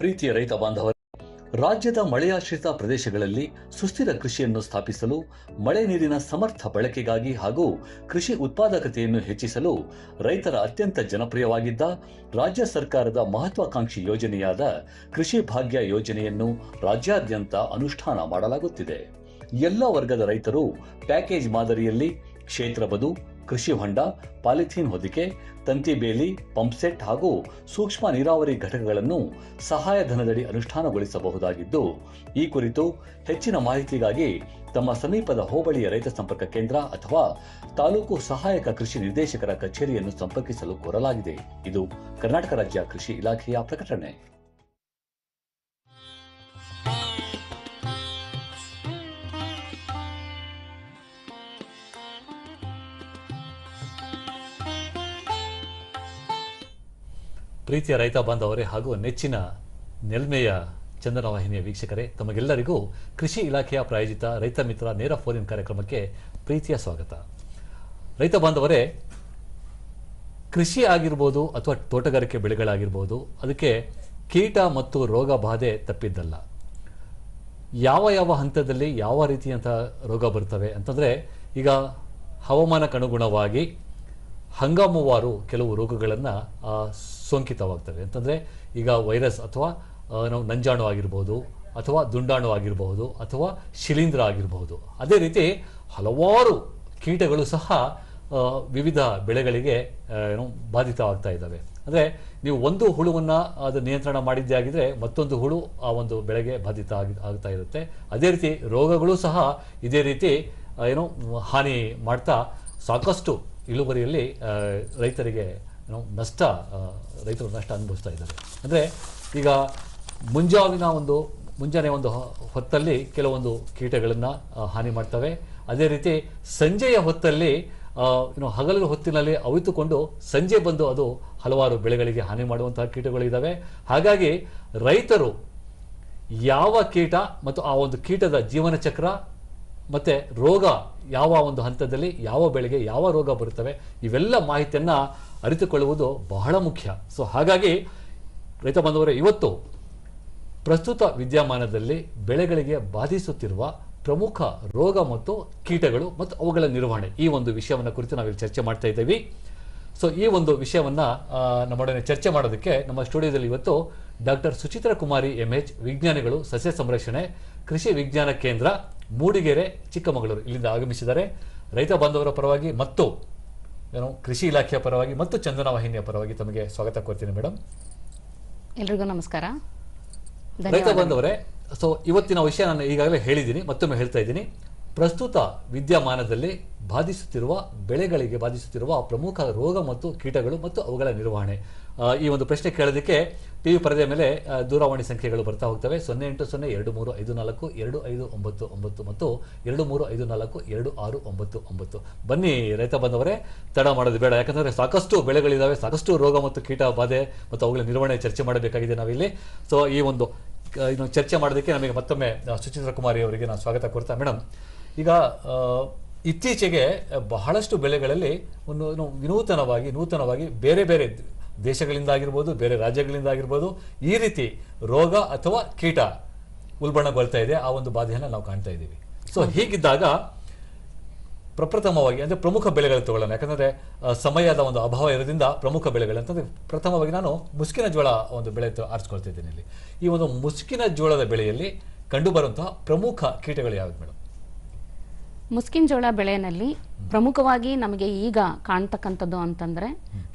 ಪ್ರೀತಿಯ ರೈತ ಬಾಂಧವರು, ರಾಜ್ಯದ ಮಳೆಯಾಶ್ರಿತ ಪ್ರದೇಶಗಳಲ್ಲಿ ಸುಸ್ಥಿರ ಕೃಷಿಯನ್ನು ಸ್ಥಾಪಿಸಲು, ಮಳೆ ನೀರಿನ ಸಮರ್ಥ ಬಳಕೆಗಾಗಿ ಹಾಗೂ ಕೃಷಿ ಉತ್ಪಾದಕತೆಯನ್ನು ಹೆಚ್ಚಿಸಲು ರೈತರ ಅತ್ಯಂತ ಜನಪ್ರಿಯವಾಗಿದ್ದ ರಾಜ್ಯ ಸರ್ಕಾರದ ಮಹತ್ವಾಕಾಂಕ್ಷಿ ಯೋಜನೆಯಾದ ಕೃಷಿ ಭಾಗ್ಯ ಯೋಜನೆಯನ್ನು ರಾಜ್ಯಾದ್ಯಂತ ಅನುಷ್ಠಾನ ಮಾಡಲಾಗುತ್ತಿದೆ. ಎಲ್ಲ ವರ್ಗದ ರೈತರು ಪ್ಯಾಕೇಜ್ ಮಾದರಿಯಲ್ಲಿ ಕ್ಷೇತ್ರ ಬದು ಕೃಷಿ ಹೊಂಡ, ಪಾಲಿಥೀನ್ ಹೊದಿಕೆ, ತಂತಿ ಬೇಲಿ ಪಂಪ್ಸೆಟ್ ಹಾಗೂ ಸೂಕ್ಷ್ಮ ನೀರಾವರಿ ಘಟಕಗಳನ್ನು ಸಹಾಯಧನದಡಿ ಅನುಷ್ಠಾನಗೊಳಿಸಬಹುದಾಗಿದ್ದು, ಈ ಕುರಿತು ಹೆಚ್ಚಿನ ಮಾಹಿತಿಗಾಗಿ ತಮ್ಮ ಸಮೀಪದ ಹೋಬಳಿಯ ರೈತ ಸಂಪರ್ಕ ಕೇಂದ್ರ ಅಥವಾ ತಾಲೂಕು ಸಹಾಯಕ ಕೃಷಿ ನಿರ್ದೇಶಕರ ಕಚೇರಿಯನ್ನು ಸಂಪರ್ಕಿಸಲು ಕೋರಲಾಗಿದೆ. ಇದು ಕರ್ನಾಟಕ ರಾಜ್ಯ ಕೃಷಿ ಇಲಾಖೆಯ ಪ್ರಕಟಣೆ. ಪ್ರೀತಿಯ ರೈತ ಬಾಂಧವರೇ ಹಾಗೂ ನೆಚ್ಚಿನ ನೆಲ್ಮೆಯ ಚಂದನ ವಾಹಿನಿಯ ವೀಕ್ಷಕರೇ, ತಮಗೆಲ್ಲರಿಗೂ ಕೃಷಿ ಇಲಾಖೆಯ ಪ್ರಾಯೋಜಿತ ರೈತ ಮಿತ್ರ ನೇರ ಫೋನ್ ಕಾರ್ಯಕ್ರಮಕ್ಕೆ ಪ್ರೀತಿಯ ಸ್ವಾಗತ. ರೈತ ಬಾಂಧವರೇ, ಕೃಷಿ ಆಗಿರ್ಬೋದು ಅಥವಾ ತೋಟಗಾರಿಕೆ ಬೆಳೆಗಳಾಗಿರ್ಬೋದು, ಅದಕ್ಕೆ ಕೀಟ ಮತ್ತು ರೋಗ ಬಾಧೆ ತಪ್ಪಿದ್ದಲ್ಲ. ಯಾವ ಯಾವ ಹಂತದಲ್ಲಿ ಯಾವ ರೀತಿಯಂತಹ ರೋಗ ಬರ್ತವೆ ಅಂತಂದರೆ, ಈಗ ಹವಾಮಾನಕ್ಕನುಗುಣವಾಗಿ ಹಂಗಾಮುವಾರು ಕೆಲವು ರೋಗಗಳನ್ನು ಸೋಂಕಿತವಾಗ್ತವೆ. ಅಂತಂದರೆ ಈಗ ವೈರಸ್ ಅಥವಾ ನಾವು ನಂಜಾಣು ಆಗಿರ್ಬೋದು, ಅಥವಾ ದುಂಡಾಣು ಆಗಿರಬಹುದು ಅಥವಾ ಶಿಲೀಂಧ್ರ ಆಗಿರಬಹುದು ಅದೇ ರೀತಿ ಹಲವಾರು ಕೀಟಗಳು ಸಹ ವಿವಿಧ ಬೆಳೆಗಳಿಗೆ ಏನು ಬಾಧಿತವಾಗ್ತಾ ಇದ್ದಾವೆ. ಅಂದರೆ ನೀವು ಒಂದು ಹುಳುವನ್ನು ಅದು ನಿಯಂತ್ರಣ ಮಾಡಿದ್ದೇ ಆಗಿದ್ರೆ ಮತ್ತೊಂದು ಹುಳು ಆ ಒಂದು ಬೆಳೆಗೆ ಬಾಧಿತ ಆಗಿ, ಆಗ್ತಾ ಇರುತ್ತೆ. ಅದೇ ರೀತಿ ರೋಗಗಳು ಸಹ ಇದೇ ರೀತಿ ಏನು, ಹಾನಿ ಮಾಡ್ತಾ ಸಾಕಷ್ಟು ಇಳುವರಿಯಲ್ಲಿ ರೈತರಿಗೆ ನಷ್ಟ ರೈತರು ನಷ್ಟ ಅನುಭವಿಸ್ತಾ ಇದ್ದಾರೆ. ಅಂದರೆ, ಈಗ ಮುಂಜಾವಿನ ಒಂದು, ಮುಂಜಾನೆ ಒಂದು ಹೊತ್ತಲ್ಲಿ ಕೆಲವೊಂದು ಕೀಟಗಳನ್ನು ಹಾನಿ ಮಾಡ್ತವೆ. ಅದೇ ರೀತಿ ಸಂಜೆಯ ಹೊತ್ತಲ್ಲಿ ಇನ್ನು ಹಗಲಿನ ಹಗಲು ಹೊತ್ತಿನಲ್ಲಿ ಅವಿತುಕೊಂಡು ಸಂಜೆ ಬಂದು ಅದು ಹಲವಾರು ಬೆಳೆಗಳಿಗೆ ಹಾನಿ ಮಾಡುವಂತಹ ಕೀಟಗಳು ಇದ್ದಾವೆ ಹಾಗಾಗಿ ರೈತರು ಯಾವ ಕೀಟ ಮತ್ತು ಆ ಒಂದು ಕೀಟದ ಜೀವನ ಚಕ್ರ ಮತ್ತು ರೋಗ ಯಾವ ಒಂದು ಹಂತದಲ್ಲಿ ಯಾವ ಬೆಳೆಗೆ ಯಾವ ರೋಗ ಬರುತ್ತವೆ, ಇವೆಲ್ಲ ಮಾಹಿತಿಯನ್ನು ಅರಿತುಕೊಳ್ಳುವುದು ಬಹಳ ಮುಖ್ಯ. ಸೊ ಹಾಗಾಗಿ ರೈತ ಬಂಧುವರೇ, ಇವತ್ತು ಪ್ರಸ್ತುತ ವಿದ್ಯಮಾನದಲ್ಲಿ ಬೆಳೆಗಳಿಗೆ ಬಾಧಿಸುತ್ತಿರುವ ಪ್ರಮುಖ ರೋಗ ಮತ್ತು ಕೀಟಗಳು ಮತ್ತು ಅವುಗಳ ನಿರ್ವಹಣೆ. ಈ ಒಂದು ವಿಷಯವನ್ನು ಕುರಿತು ನಾವಿಲ್ಲಿ ಚರ್ಚೆ ಮಾಡ್ತಾ ಇದ್ದೀವಿ. ಸೊ ಈ ಒಂದು ವಿಷಯವನ್ನು ನಮ್ಮೊಡನೆ ಚರ್ಚೆ ಮಾಡೋದಕ್ಕೆ ನಮ್ಮ ಸ್ಟುಡಿಯೋದಲ್ಲಿ ಇವತ್ತು doctor Suchitra Kumari M H ವಿಜ್ಞಾನಿಗಳು ಸಸ್ಯ ಸಂರಕ್ಷಣೆ, ಕೃಷಿ ವಿಜ್ಞಾನ ಕೇಂದ್ರ ಮೂಡಿಗೆರೆ ಚಿಕ್ಕಮಗಳೂರು ಇಲ್ಲಿಂದ ಆಗಮಿಸಿದ್ದಾರೆ ರೈತ ಬಾಂಧವರ ಪರವಾಗಿ ಮತ್ತು ಏನು ಕೃಷಿ ಇಲಾಖೆಯ ಪರವಾಗಿ ಮತ್ತು ಚಂದನ ವಾಹಿನಿಯ ಪರವಾಗಿ ತಮಗೆ ಸ್ವಾಗತ ಕೋರ್ತೀನಿ ಮೇಡಮ್ ಎಲ್ರಿಗೂ ನಮಸ್ಕಾರ. ರೈತ ಬಾಂಧವರೇ ಸೊ ಇವತ್ತಿನ ವಿಷಯ ನಾನು ಈಗಾಗಲೇ ಹೇಳಿದ್ದೀನಿ ಮತ್ತೊಮ್ಮೆ ಹೇಳ್ತಾ ಇದ್ದೀನಿ. ಪ್ರಸ್ತುತ ವಿದ್ಯಮಾನದಲ್ಲಿ ಬಾಧಿಸುತ್ತಿರುವ ಬೆಳೆಗಳಿಗೆ ಬಾಧಿಸುತ್ತಿರುವ ಪ್ರಮುಖ ರೋಗ ಮತ್ತು ಕೀಟಗಳು ಮತ್ತು ಅವುಗಳ ನಿರ್ವಹಣೆ. ಈ ಒಂದು ಪ್ರಶ್ನೆ ಕೇಳೋದಕ್ಕೆ ಟಿವಿ ಪರದೆಯ ಮೇಲೆ ದೂರವಾಣಿ ಸಂಖ್ಯೆಗಳು ಬರ್ತಾ ಹೋಗ್ತವೆ. ಸೊನ್ನೆ ಎಂಟು ಸೊನ್ನೆ ಎರಡು ಮೂರು ಐದು ನಾಲ್ಕು ಎರಡು ಐದು ಒಂಬತ್ತು ಒಂಬತ್ತು ಮತ್ತು ಎರಡು ಮೂರು ಐದು ನಾಲ್ಕು ಎರಡು ಆರು ಒಂಬತ್ತು ಒಂಬತ್ತು. ಬನ್ನಿ ರೈತ ಬಂದವರೇ, ತಡ ಮಾಡೋದು ಬೇಡ. ಯಾಕಂದರೆ ಸಾಕಷ್ಟು ಬೆಳೆಗಳಿದ್ದಾವೆ ಸಾಕಷ್ಟು ರೋಗ ಮತ್ತು ಕೀಟ ಬಾಧೆ ಮತ್ತು ಅವುಗಳ ನಿರ್ವಹಣೆ ಚರ್ಚೆ ಮಾಡಬೇಕಾಗಿದೆ ನಾವಿಲ್ಲಿ. ಸೊ ಈ ಒಂದು ಇನ್ನು ಚರ್ಚೆ ಮಾಡೋದಕ್ಕೆ ನಮಗೆ ಮತ್ತೊಮ್ಮೆ ಸುಚಿತ್ರ ಕುಮಾರಿ ಅವರಿಗೆ ನಾನು ಸ್ವಾಗತ ಕೊಡ್ತಾ ಮೇಡಮ್ ಈಗ ಇತ್ತೀಚೆಗೆ ಬಹಳಷ್ಟು ಬೆಳೆಗಳಲ್ಲಿ ಒಂದು ವಿನೂತನವಾಗಿ, ನೂತನವಾಗಿ ಬೇರೆ ಬೇರೆ ದೇಶಗಳಿಂದ ಆಗಿರ್ಬೋದು ಬೇರೆ ರಾಜ್ಯಗಳಿಂದ ಆಗಿರ್ಬೋದು ಈ ರೀತಿ ರೋಗ ಅಥವಾ ಕೀಟ ಉಲ್ಬಣಗೊಳ್ತಾ ಇದೆ ಆ ಒಂದು ಬಾಧೆಯನ್ನು ನಾವು ಕಾಣ್ತಾ ಇದ್ದೀವಿ. ಸೊ ಹೀಗಿದ್ದಾಗ ಪ್ರಪ್ರಥಮವಾಗಿ ಅಂದರೆ ಪ್ರಮುಖ ಬೆಳೆಗಳು ತಗೊಳ್ಳೋಣ. ಯಾಕಂದರೆ ಸಮಯದ ಒಂದು ಅಭಾವ ಇರೋದ್ರಿಂದ ಪ್ರಮುಖ ಬೆಳೆಗಳು ಅಂತಂದರೆ ಪ್ರಥಮವಾಗಿ ನಾನು ಮುಸ್ಕಿನ ಜೋಳ ಒಂದು ಬೆಳೆ ಆರಿಸ್ಕೊಳ್ತಿದ್ದೀನಿ ಇಲ್ಲಿ. ಈ ಒಂದು ಮುಸ್ಕಿನ ಜೋಳದ ಬೆಳೆಯಲ್ಲಿ ಕಂಡುಬರುವಂತಹ ಪ್ರಮುಖ ಕೀಟಗಳು ಯಾವ್ದು ಮೇಡಮ್ ಮುಸ್ಕಿನ್ ಜೋಳ ಬೆಳೆಯಲ್ಲಿ ಪ್ರಮುಖವಾಗಿ ನಮಗೆ ಈಗ ಕಾಣ್ತಕ್ಕಂಥದ್ದು ಅಂತಂದ್ರೆ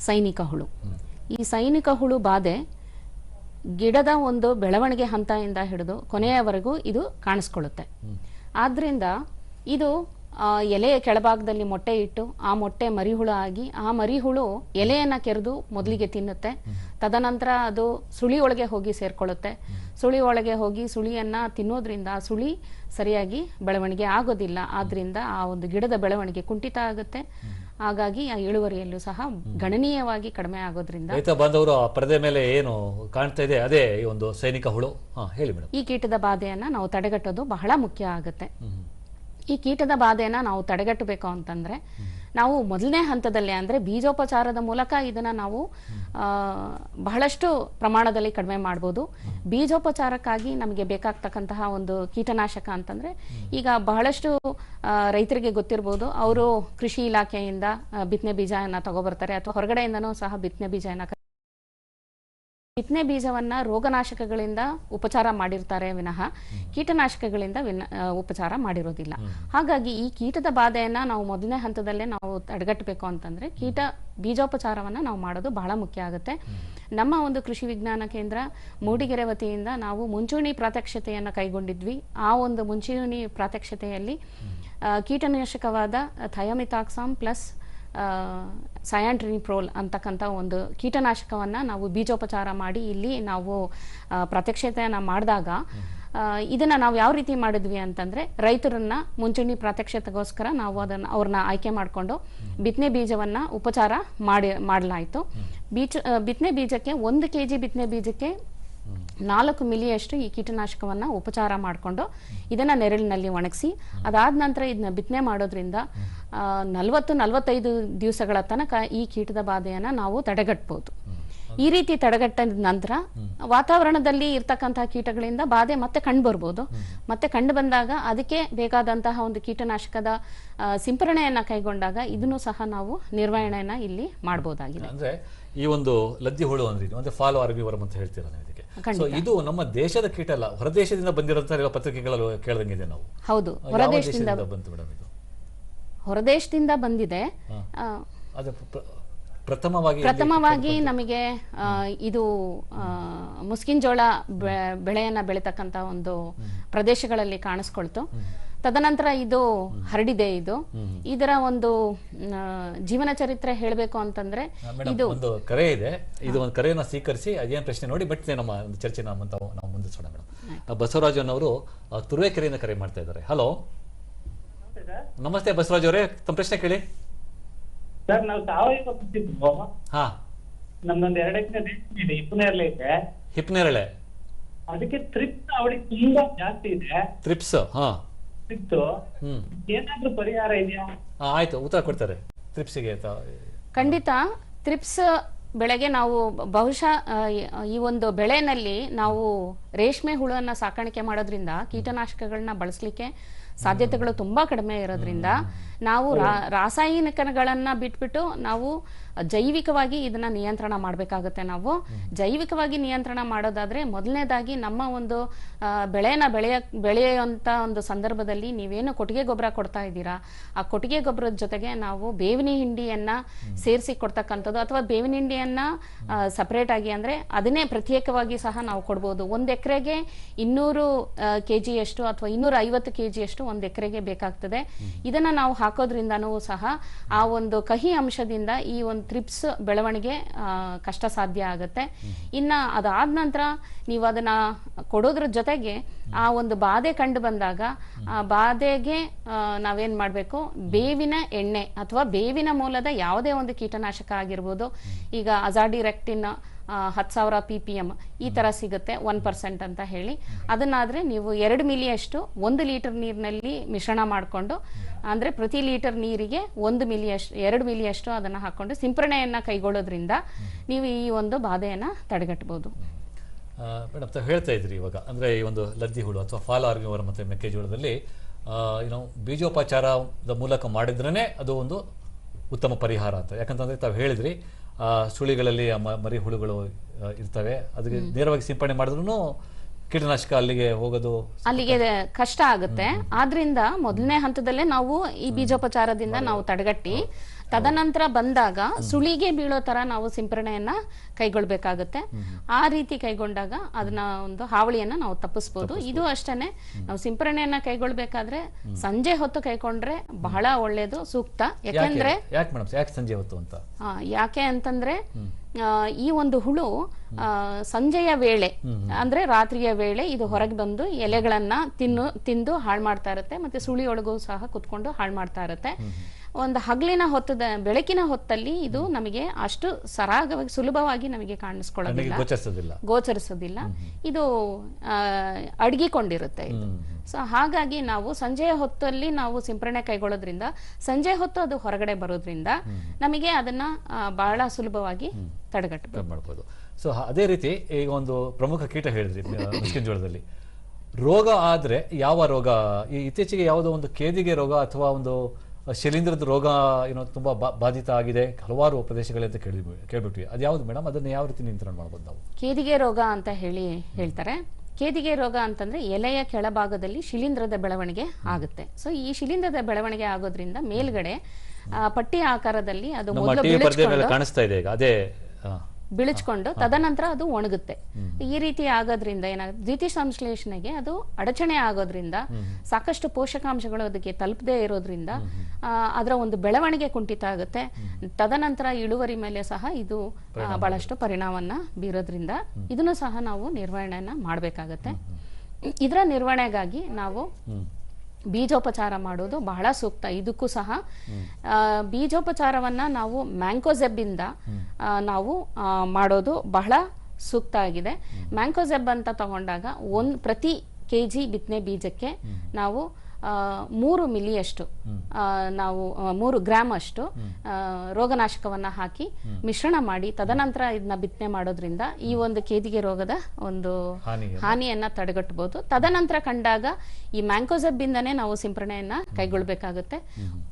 ಸೈನಿಕ ಹುಳು. ಈ ಸೈನಿಕ ಹುಳು ಬಾಧೆ ಗಿಡದ ಒಂದು ಬೆಳವಣಿಗೆ ಹಂತದಿಂದ ಹಿಡಿದು ಕೊನೆಯವರೆಗೂ ಇದು ಕಾಣಿಸ್ಕೊಳ್ಳುತ್ತೆ. ಆದ್ರಿಂದ ಇದು ಎಲೆಯ ಕೆಳಭಾಗದಲ್ಲಿ ಮೊಟ್ಟೆ ಇಟ್ಟು, ಆ ಮೊಟ್ಟೆ ಮರಿಹುಳು ಆಗಿ, ಆ ಮರಿಹುಳು ಎಲೆಯನ್ನ ಕೆರೆದು ಮೊದಲಿಗೆ ತಿನ್ನುತ್ತೆ. ತದನಂತರ ಅದು ಸುಳಿ ಒಳಗೆ ಹೋಗಿ ಸೇರ್ಕೊಳ್ಳುತ್ತೆ. ಸುಳಿ ಒಳಗೆ ಹೋಗಿ ಸುಳಿಯನ್ನ ತಿನ್ನೋದ್ರಿಂದ ಆ ಸುಳಿ ಸರಿಯಾಗಿ ಬೆಳವಣಿಗೆ ಆಗೋದಿಲ್ಲ. ಆದ್ರಿಂದ ಆ ಒಂದು ಗಿಡದ ಬೆಳವಣಿಗೆ ಕುಂಠಿತ ಆಗುತ್ತೆ. ಹಾಗಾಗಿ ಆ ಇಳುವರಿಯಲ್ಲೂ ಸಹ ಗಣನೀಯವಾಗಿ ಕಡಿಮೆ ಆಗೋದ್ರಿಂದ ರೈತ ಬಾಂಧವರು ಆ ಪರದೆ ಮೇಲೆ ಏನು ಕಾಣ್ತಾ ಇದೆ ಅದೇ ಈ ಒಂದು ಸೈನಿಕ ಹುಳು. ಹಾ ಹೇಳಿ ಮೇಡಮ್ ಈ ಕೀಟದ ಬಾಧೆಯನ್ನ ನಾವು ತಡೆಗಟ್ಟೋದು ಬಹಳ ಮುಖ್ಯ ಆಗುತ್ತೆ. ಈ ಕೀಟದ ಬಾಧೆಯನ್ನ ನಾವು ತಡೆಗಟ್ಟಬೇಕು ಅಂತಂದ್ರೆ ನಾವು ಮೊದಲನೇ ಹಂತದಲ್ಲಿ ಅಂದರೆ ಬೀಜೋಪಚಾರದ ಮೂಲಕ ಇದನ್ನು ನಾವು ಬಹಳಷ್ಟು ಪ್ರಮಾಣದಲ್ಲಿ ಕಡಿಮೆ ಮಾಡ್ಬೋದು. ಬೀಜೋಪಚಾರಕ್ಕಾಗಿ ನಮಗೆ ಬೇಕಾಗ್ತಕ್ಕಂತಹ ಒಂದು ಕೀಟನಾಶಕ ಅಂತಂದರೆ ಈಗ ಬಹಳಷ್ಟು ರೈತರಿಗೆ ಗೊತ್ತಿರ್ಬೋದು, ಅವರು ಕೃಷಿ ಇಲಾಖೆಯಿಂದ ಬಿತ್ತನೆ ಬೀಜನ ತಗೋಬರ್ತಾರೆ ಅಥವಾ ಹೊರಗಡೆಯಿಂದನೂ ಸಹ ಬಿತ್ತನೆ ಬೀಜನ ಬಿತ್ತನೆ ಬೀಜವನ್ನ ರೋಗನಾಶಕಗಳಿಂದ ಉಪಚಾರ ಮಾಡಿರ್ತಾರೆ ವಿನಃ ಕೀಟನಾಶಕಗಳಿಂದ ವಿನ- ಉಪಚಾರ ಮಾಡಿರೋದಿಲ್ಲ. ಹಾಗಾಗಿ ಈ ಕೀಟದ ಬಾಧೆಯನ್ನ ನಾವು ಮೊದಲನೇ ಹಂತದಲ್ಲೇ ನಾವು ತಡೆಗಟ್ಟಬೇಕು ಅಂತಂದ್ರೆ ಕೀಟ ಬೀಜೋಪಚಾರವನ್ನ ನಾವು ಮಾಡೋದು ಬಹಳ ಮುಖ್ಯ ಆಗುತ್ತೆ. ನಮ್ಮ ಒಂದು ಕೃಷಿ ವಿಜ್ಞಾನ ಕೇಂದ್ರ ಮೂಡಿಗೆರೆ ವತಿಯಿಂದ ನಾವು ಮುಂಚೂಣಿ ಪ್ರಾತ್ಯಕ್ಷತೆಯನ್ನು ಕೈಗೊಂಡಿದ್ವಿ. ಆ ಒಂದು ಮುಂಚೂಣಿ ಪ್ರಾತ್ಯಕ್ಷತೆಯಲ್ಲಿ ಕೀಟನಾಶಕವಾದ ಥಯಮಿತಾಕ್ಸಾಮ್ ಪ್ಲಸ್ ಸಯಾಂಟ್ರಿನಿಪ್ರೋಲ್ ಅಂತಕ್ಕಂಥ ಒಂದು ಕೀಟನಾಶಕವನ್ನು ನಾವು ಬೀಜೋಪಚಾರ ಮಾಡಿ ಇಲ್ಲಿ ನಾವು ಪ್ರತ್ಯಕ್ಷತೆಯನ್ನು ಮಾಡಿದಾಗ ಇದನ್ನು ನಾವು ಯಾವ ರೀತಿ ಮಾಡಿದ್ವಿ ಅಂತಂದರೆ ರೈತರನ್ನ ಮುಂಚೂಣಿ ಪ್ರಾತ್ಯಕ್ಷತೆಗೋಸ್ಕರ ನಾವು ಅದನ್ನು ಅವ್ರನ್ನ ಆಯ್ಕೆ ಮಾಡಿಕೊಂಡು ಬಿತ್ತನೆ ಬೀಜವನ್ನು ಉಪಚಾರ ಮಾಡಿ, ಮಾಡಲಾಯಿತು. ಬೀಜ ಬಿತ್ತನೆ ಬೀಜಕ್ಕೆ ಒಂದು ಕೆ ಜಿ ಬಿತ್ತನೆ ಬೀಜಕ್ಕೆ ನಾಲ್ಕು ಮಿಲಿಯಷ್ಟು ಈ ಕೀಟನಾಶಕವನ್ನು ಉಪಚಾರ ಮಾಡಿಕೊಂಡು ಇದನ್ನ ನೆರಳಿನಲ್ಲಿ ಒಣಗಿಸಿ, ಅದಾದ ನಂತರ ಇದನ್ನ ಬಿತ್ತನೆ ಮಾಡೋದ್ರಿಂದ ನಲವತ್ತು, ನಲವತ್ತೈದು ದಿವಸಗಳ ತನಕ ಈ ಕೀಟದ ಬಾಧೆಯನ್ನು ನಾವು ತಡೆಗಟ್ಟಬಹುದು ಈ ರೀತಿ ತಡೆಗಟ್ಟಿದ ನಂತರ ವಾತಾವರಣದಲ್ಲಿ ಇರ್ತಕ್ಕಂತಹ ಕೀಟಗಳಿಂದ ಬಾಧೆ ಮತ್ತೆ ಕಂಡು ಬರ್ಬೋದು. ಮತ್ತೆ ಕಂಡು ಬಂದಾಗ ಅದಕ್ಕೆ ಬೇಕಾದಂತಹ ಒಂದು ಕೀಟನಾಶಕದ ಸಿಂಪರಣೆಯನ್ನ ಕೈಗೊಂಡಾಗ ಇದನ್ನು ಸಹ ನಾವು ನಿರ್ವಹಣೆಯನ್ನ ಇಲ್ಲಿ ಮಾಡಬಹುದಾಗಿದೆ ಅಂದ್ರೆ ಈ ಒಂದು ಲದ್ದಿ ಹುಳು ಅಂದ್ರೆ ಫಾಲೋ ಫಾಲೋ ವರ್ಮ್ ಅಂತ ಹೇಳ್ತೀರಾ. ಸೊ ಇದು ನಮ್ಮ ದೇಶದ ಕೀಟ ಅಲ್ಲ ಹೊರದೇಶದಿಂದ ಬಂದಿರೋ ಪತ್ರಿಕೆಗಳಲ್ಲಿ ಕೇಳ್ದಂಗಿದೆ ನಾವು. ಹೌದು ಹೊರದೇಶದಿಂದ ದೇಶದಿಂದ ಬಂತು ಮೇಡಮ್ ಇದು? ಹೊರದೇಶದಿಂದ ಬಂದಿದೆ. ಪ್ರಥಮವಾಗಿ ಪ್ರಥಮವಾಗಿ ನಮಗೆ ಇದು ಮುಸ್ಕಿನ್ ಜೋಳ ಬೆಳೆಯನ್ನ ಬೆಳೀತಕ್ಕಂತ ಒಂದು ಪ್ರದೇಶಗಳಲ್ಲಿ ಕಾಣಿಸ್ಕೊಳ್ತು. ತದನಂತರ ಇದು ಹರಡಿದೆ ಇದು. ಇದರ ಒಂದು ಜೀವನ ಚರಿತ್ರೆ ಹೇಳಬೇಕು ಅಂತಂದ್ರೆ ಇದು ಒಂದು ಕರೆ ಇದೆ. ಇದು ಒಂದು ಕರೆಯನ್ನು ಸ್ವೀಕರಿಸಿ ಅದೇನು ಪ್ರಶ್ನೆ ನೋಡಿ ಬಟ್ ನಮ್ಮ ಒಂದು ಚರ್ಚೆ ನಮ್ಮ ತಾವು ನಾವು ಮುಂದಿಸೋಣ ಮೇಡಮ್. ಬಸವರಾಜನ್ ಅವರು ತುರುವೇಕೆರೆಯಿಂದ ಕರೆ ಮಾಡ್ತಾ ಇದ್ದಾರೆ. ಹಲೋ? ನಮಸ್ತೆ ಬಸವರಾಜ್ ಅವರೇ ತಮ್ಮ ಪ್ರಶ್ನೆ ಕೇಳಿ. ಸರ್ ನಾವು ಸಾವಯವ ಕೊಟ್ಟಿದ್ವು ಹಾ. ನಮ್ದೊಂದು ಎರಡು ಎಕರೆ ರೇಷ್ಮೆ ಇದೆ ಇದೆ. ಹಿಪ್ನೇರಳೆ ಅದಕ್ಕೆ ತ್ರಿಪ್ಸ್ ಅವಳಿ ತುಂಬಾ ಜಾಸ್ತಿ ಇದೆ. ತ್ರಿಪ್ಸ್ ಹಾ. ಹ್ಮ್. ಏನಾದ್ರೂ ಪರಿಹಾರ ಇದೆಯಾ? ಆಯ್ತು. ಉತ್ತರ ಕೊಡ್ತಾರೆ. ತ್ರಿಪ್ಸಿಗೆ ಖಂಡಿತ. ತ್ರಿಪ್ಸ್ ಬೆಳೆಗೆ ನಾವು ಬಹುಶಃ ಈ- ಈ ಒಂದು ಬೆಳೆನಲ್ಲಿ ನಾವು ರೇಷ್ಮೆ ಹುಳನ್ನ ಸಾಕಾಣಿಕೆ ಮಾಡೋದ್ರಿಂದ ಕೀಟನಾಶಕಗಳನ್ನ ಬಳಸಲಿಕ್ಕೆ ಸಾಧ್ಯತೆಗಳು ತುಂಬಾ ಕಡಿಮೆ ಇರೋದ್ರಿಂದ ನಾವು ರಾಸಾಯನಿಕಗಳನ್ನ ಬಿಟ್ಬಿಟ್ಟು ನಾವು ಜೈವಿಕವಾಗಿ ಇದನ್ನ ನಿಯಂತ್ರಣ ಮಾಡಬೇಕಾಗುತ್ತೆ ನಾವು. ಜೈವಿಕವಾಗಿ ನಿಯಂತ್ರಣ ಮಾಡೋದಾದ್ರೆ ಮೊದಲನೇದಾಗಿ ನಮ್ಮ ಒಂದು ಬೆಳೆನ ಬೆಳೆಯ ಬೆಳೆಯುವಂತ ಒಂದು ಸಂದರ್ಭದಲ್ಲಿ ನೀವೇನು ಕೊಟ್ಟಿಗೆ ಗೊಬ್ಬರ ಕೊಡ್ತಾ ಇದ್ದೀರಾ? ಆ ಕೊಟ್ಟಿಗೆ ಗೊಬ್ಬರದ ಜೊತೆಗೆ ನಾವು ಬೇವಿನ ಹಿಂಡಿಯನ್ನ ಸೇರಿಸಿ ಕೊಡ್ತಕ್ಕಂಥದ್ದು ಅಥವಾ ಬೇವಿನ ಹಿಂಡಿಯನ್ನ ಸಪರೇಟ್ ಆಗಿ ಅಂದ್ರೆ ಅದನ್ನೇ ಪ್ರತ್ಯೇಕವಾಗಿ ಸಹ ನಾವು ಕೊಡ್ಬೋದು. ಒಂದ್ ಎಕರೆಗೆ ಇನ್ನೂರು ಕೆಜಿಯಷ್ಟು ಅಥವಾ ಇನ್ನೂರ ಐವತ್ತು ಕೆ ಜಿಯಷ್ಟು ಒಂದ್ ಎಕರೆಗೆ ಬೇಕಾಗ್ತದೆ. ಇದನ್ನ ನಾವು ಹಾಕೋದ್ರಿಂದನೂ ಸಹ ಆ ಒಂದು ಕಹಿ ಅಂಶದಿಂದ ಈ ಒಂದು ತ್ರಿಪ್ಸ್ ಬೆಳವಣಿಗೆ ಕಷ್ಟ ಸಾಧ್ಯ ಆಗುತ್ತೆ. ಇನ್ನ ಅದಾದ ನಂತರ ನೀವು ಅದನ್ನ ಕೊಡೋದ್ರ ಜೊತೆಗೆ ಆ ಒಂದು ಬಾಧೆ ಕಂಡು ಬಂದಾಗ, ಆ ಬಾಧೆಗೆ ನಾವೇನ್ ಮಾಡ್ಬೇಕು? ಬೇವಿನ ಎಣ್ಣೆ ಅಥವಾ ಬೇವಿನ ಮೂಲದ ಯಾವುದೇ ಒಂದು ಕೀಟನಾಶಕ ಆಗಿರ್ಬೋದು. ಈಗ ಅಜಾಡಿರೆಕ್ಟಿನ್ ಹತ್ತು ಸಾವಿರ ಪಿ ಪಿ ಎಂ ಈ ತರ ಸಿಗುತ್ತೆ, ಒನ್ ಪರ್ಸೆಂಟ್ ಅಂತ ಹೇಳಿ. ಅದನ್ನಾದ್ರೆ ನೀವು ಎರಡು ಮಿಲಿಯಷ್ಟು ಒಂದು ಲೀಟರ್ ನೀರಿನಲ್ಲಿ ಮಿಶ್ರಣ ಮಾಡಿಕೊಂಡು, ಅಂದ್ರೆ ಪ್ರತಿ ಲೀಟರ್ ನೀರಿಗೆ ಒಂದು ಮಿಲಿಯಷ್ಟು, ಎರಡು ಮಿಲಿಯಷ್ಟು ಅದನ್ನ ಹಾಕ್ಕೊಂಡು ಸಿಂಪರಣೆಯನ್ನು ಕೈಗೊಳ್ಳೋದ್ರಿಂದ, ನೀವು ಈ ಒಂದು ಬಾಧೆಯನ್ನು ತಡೆಗಟ್ಟಬಹುದು ಮೇಡಮ್ ತಾವು ಹೇಳ್ತಾ ಇದ್ರಿ ಇವಾಗ. ಅಂದರೆ ಈ ಒಂದು ಲದ್ದಿ ಹುಳು ಅಥವಾ ಫಾಲ್ ಆರ್ಮಿವರ್ ಮತ್ತು ಮೆಕ್ಕೆಜೋಳದಲ್ಲಿ ಏನೋ ಬೀಜೋಪಚಾರದ ಮೂಲಕ ಮಾಡಿದ್ರೇ ಅದು ಒಂದು ಉತ್ತಮ ಪರಿಹಾರ ಅಂತ. ಯಾಕಂತಂದರೆ ತಾವು ಹೇಳಿದ್ರಿ ಸುಳಿಗಳಲ್ಲಿ ಆ ಮರಿ ಹುಳುಗಳು ಇರ್ತವೆ. ಅದಕ್ಕೆ ನೇರವಾಗಿ ಸಿಂಪಡಣೆ ಮಾಡಿದ್ರು ಕೀಟನಾಶಕ ಅಲ್ಲಿಗೆ ಹೋಗೋದು ಅಲ್ಲಿಗೆ ಕಷ್ಟ ಆಗುತ್ತೆ. ಆದ್ರಿಂದ ಮೊದಲನೇ ಹಂತದಲ್ಲೇ ನಾವು ಈ ಬೀಜೋಪಚಾರದಿಂದ ನಾವು ತಡೆಗಟ್ಟಿ ತದನಂತರ ಬಂದಾಗ ಸುಳಿಗೆ ಬೀಳೋ ತರ ನಾವು ಸಿಂಪರಣೆಯನ್ನ ಕೈಗೊಳ್ಬೇಕಾಗುತ್ತೆ. ಆ ರೀತಿ ಕೈಗೊಂಡಾಗ ಅದನ್ನ ಒಂದು ಹಾವಳಿಯನ್ನ ನಾವು ತಪ್ಪಿಸ್ಬೋದು. ಇದು ಅಷ್ಟೇನೆ. ನಾವು ಸಿಂಪರಣೆಯನ್ನ ಕೈಗೊಳ್ಬೇಕಾದ್ರೆ ಸಂಜೆ ಹೊತ್ತು ಕೈಕೊಂಡ್ರೆ ಬಹಳ ಒಳ್ಳೇದು ಸೂಕ್ತ. ಯಾಕೆ? ಯಾಕೆಂದ್ರೆ ಸಂಜೆ ಹೊತ್ತು ಅಂತ? ಯಾಕೆ ಅಂತಂದ್ರೆ ಈ ಒಂದು ಹುಳು ಆ, ಸಂಜೆಯ ವೇಳೆ ಅಂದ್ರೆ ರಾತ್ರಿಯ ವೇಳೆ ಇದು ಹೊರಗೆ ಬಂದು ಎಲೆಗಳನ್ನ ತಿನ್ನು ತಿಂದು ಹಾಳು ಮಾಡ್ತಾ ಇರುತ್ತೆ ಮತ್ತೆ ಸುಳಿಯೊಳಗೂ ಸಹ ಕುತ್ಕೊಂಡು ಹಾಳು ಮಾಡ್ತಾ ಇರುತ್ತೆ. ಒಂದು ಹಗಲಿನ ಹೊತ್ತದ ಬೆಳಕಿನ ಹೊತ್ತಲ್ಲಿ ಇದು ನಮಗೆ ಅಷ್ಟು ಸರಾಗವಾಗಿ ಸುಲಭವಾಗಿ ನಮಗೆ ಕಾಣಿಸ್ಕೊಳ್ಳೋದಿಲ್ಲ. ಗೋಚರಿಸೋದಿಲ್ಲ. ಗೋಚರಿಸೋದಿಲ್ಲ. ಇದು ಅಡಗಿಕೊಂಡಿರುತ್ತೆ ಇದು. ಸೊ ಹಾಗಾಗಿ ನಾವು ಸಂಜೆಯ ಹೊತ್ತಲ್ಲಿ ನಾವು ಸಿಂಪರಣೆ ಕೈಗೊಳ್ಳೋದ್ರಿಂದ ಸಂಜೆ ಹೊತ್ತು ಅದು ಹೊರಗಡೆ ಬರೋದ್ರಿಂದ ನಮಗೆ ಅದನ್ನ ಬಹಳ ಸುಲಭವಾಗಿ ತಡೆಗಟ್ಟಬಹುದು ಕಮ್ಮಿ ಮಾಡ್ಬೋದು. ಸೊ ಅದೇ ರೀತಿ ಈಗ ಒಂದು ಪ್ರಮುಖ ಕೀಟ ಹೇಳಿದ್ರಿ ಜೋಳದಲ್ಲಿ. ರೋಗ ಆದ್ರೆ ಯಾವ ರೋಗ ಈ ಇತ್ತೀಚೆಗೆ ಯಾವುದೋ ಒಂದು ಕೇದಿಗೆ ರೋಗ ಅಥವಾ ಒಂದು ಶಿಲೀಂಧ್ರದ ರೋಗ ಏನೋ ತುಂಬಾ ಬಾ- ಬಾಧಿತ ಆಗಿದೆ. ಹಲವಾರು ಪ್ರದೇಶಗಳಲ್ಲಿ ಅಂತ ಕೇಳಿ ಕೇಳ್ಬಿಟ್ವಿ. ಅದು ಯಾವ್ದು ಮೇಡಮ್? ಅದನ್ನ ಯಾವ ರೀತಿ ನಿಯಂತ್ರಣ ಮಾಡ್ಬೋದು ನಾವು? ಕೇದಿಗೆ ರೋಗ ಅಂತ ಹೇಳಿ ಹೇಳ್ತಾರೆ. ಕೇದಿಗೆ ರೋಗ ಅಂತಂದ್ರೆ ಎಲೆಯ ಕೆಳಭಾಗದಲ್ಲಿ ಶಿಲೀಂಧ್ರದ ಬೆಳವಣಿಗೆ ಆಗುತ್ತೆ. ಸೊ ಈ ಶಿಲೀಂಧ್ರದ ಬೆಳವಣಿಗೆ ಆಗೋದ್ರಿಂದ ಮೇಲ್ಗಡೆ ಪಟ್ಟಿ ಆಕಾರದಲ್ಲಿ ಅದು ಕಾಣಿಸ್ತಾ ಇದೆ ಈಗ. ಅದೇ ಆ, ಬಿಳಿಸ್ಕೊಂಡು ತದನಂತರ ಅದು ಒಣಗುತ್ತೆ. ಈ ರೀತಿ ಆಗೋದ್ರಿಂದ ಏನಾಗುತ್ತೆ ದ್ವಿತೀಯ ಸಂಶ್ಲೇಷಣೆಗೆ ಅದು ಅಡಚಣೆ ಆಗೋದ್ರಿಂದ ಸಾಕಷ್ಟು ಪೋಷಕಾಂಶಗಳು ಅದಕ್ಕೆ ತಲುಪದೇ ಇರೋದ್ರಿಂದ ಅದರ ಒಂದು ಬೆಳವಣಿಗೆ ಕುಂಠಿತ ಆಗುತ್ತೆ. ತದನಂತರ ಇಳುವರಿ ಮೇಲೆ ಸಹ ಇದು ಬಹಳಷ್ಟು ಪರಿಣಾಮವನ್ನ ಬೀರೋದ್ರಿಂದ ಇದನ್ನು ಸಹ ನಾವು ನಿರ್ವಹಣೆಯನ್ನ ಮಾಡಬೇಕಾಗತ್ತೆ. ಇದರ ನಿರ್ವಹಣೆಗಾಗಿ ನಾವು ಬೀಜೋಪಚಾರ ಮಾಡೋದು ಬಹಳ ಸೂಕ್ತ. ಇದಕ್ಕೂ ಸಹ ಬೀಜೋಪಚಾರವನ್ನ ನಾವು ಮ್ಯಾಂಕೋಜೆಬ್ಬಿಂದ ನಾವು ಮಾಡೋದು ಬಹಳ ಸೂಕ್ತ ಆಗಿದೆ. ಮ್ಯಾಂಕೋಜೆಬ್ ಅಂತ ತಗೊಂಡಾಗ ಒಂದ್ ಪ್ರತಿ ಕೆ ಜಿ ಬಿತ್ತನೆ ಬೀಜಕ್ಕೆ ನಾವು ಮೂರು ಮಿಲಿಯಷ್ಟು ನಾವು ಮೂರು ಗ್ರಾಮ್ ಅಷ್ಟು ರೋಗನಾಶಕವನ್ನ ಹಾಕಿ ಮಿಶ್ರಣ ಮಾಡಿ ತದನಂತರ ಇದನ್ನ ಬಿತ್ತನೆ ಮಾಡೋದ್ರಿಂದ ಈ ಒಂದು ಕೇದಿಗೆ ರೋಗದ ಒಂದು ಹಾನಿಯನ್ನ ತಡೆಗಟ್ಟಬಹುದು ತದನಂತರ ಕಂಡಾಗ ಈ ಮ್ಯಾಂಕೋಸೆಬ್ ಇಂದನೇ ನಾವು ಸಿಂಪರಣೆಯನ್ನ ಕೈಗೊಳ್ಬೇಕಾಗುತ್ತೆ.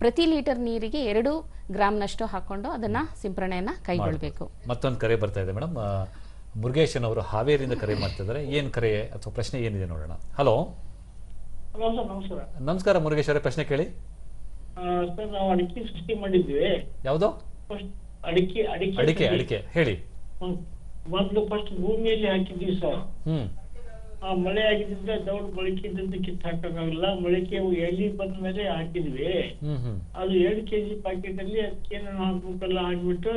ಪ್ರತಿ ಲೀಟರ್ ನೀರಿಗೆ ಎರಡು ಗ್ರಾಮ್ನಷ್ಟು ಹಾಕೊಂಡು ಅದನ್ನ ಸಿಂಪರಣೆಯನ್ನ ಕೈಗೊಳ್ಬೇಕು. ಮತ್ತೊಂದು ಕರೆ ಬರ್ತಾ ಇದೆ ಮೇಡಮ್. ಮುರುಗೇಶನ್ ಅವರು ಹಾವೇರಿಯಿಂದ ಕರೆ ಮಾಡ್ತಾ ಇದ್ದಾರೆ ಏನ್ ಕರೆ ಅಥವಾ ಪ್ರಶ್ನೆ ಏನಿದೆ ನೋಡೋಣ. ಹಲೋ? ಹಲೋ ಸರ್ ನಮಸ್ಕಾರ. ನಮಸ್ಕಾರ ಮುರುಗೇಶ್ ಅವರೇ ಪ್ರಶ್ನೆ ಕೇಳಿ. ಸರ್ ನಾವು ಅಡಿಕೆ ಸೃಷ್ಟಿ ಮಾಡಿದ್ವಿ ಯಾವುದು? ಫಸ್ಟ್ ಅಡಿಕೆ ಅಡಿಕೆ ಅಡಿಕೆ ಅಡಿಕೆ ಹೇಳಿ. ಹ್ಮ್. ಮೊದ್ಲು ಫಸ್ಟ್ ಭೂಮಿಯಲ್ಲಿ ಹಾಕಿದ್ವಿ ಸರ್. ಹ್ಮ್. ಆ ಮಳೆ ಆಗಿದ್ರಿಂದ ದೌಡ್ ಮೊಳಕೆ ಇದ್ದಂತ ಕಿತ್ತು ಹಾಕಕ್ಕಾಗಲ್ಲ ಮೊಳಕೆ ಎಲ್ಲಿ ಬಂದ ಮೇಲೆ ಹಾಕಿದ್ವಿ. ಹ್ಮ್ ಹ್ಮ್. ಅದು ಎರಡು ಕೆಜಿ ಪ್ಯಾಕೆಟ್ ಅಲ್ಲಿ ಅದಕ್ಕೆ ನಾನು ಹಾಕ್ಬೇಕೆಲ್ಲ ಹಾಕ್ಬಿಟ್ಟು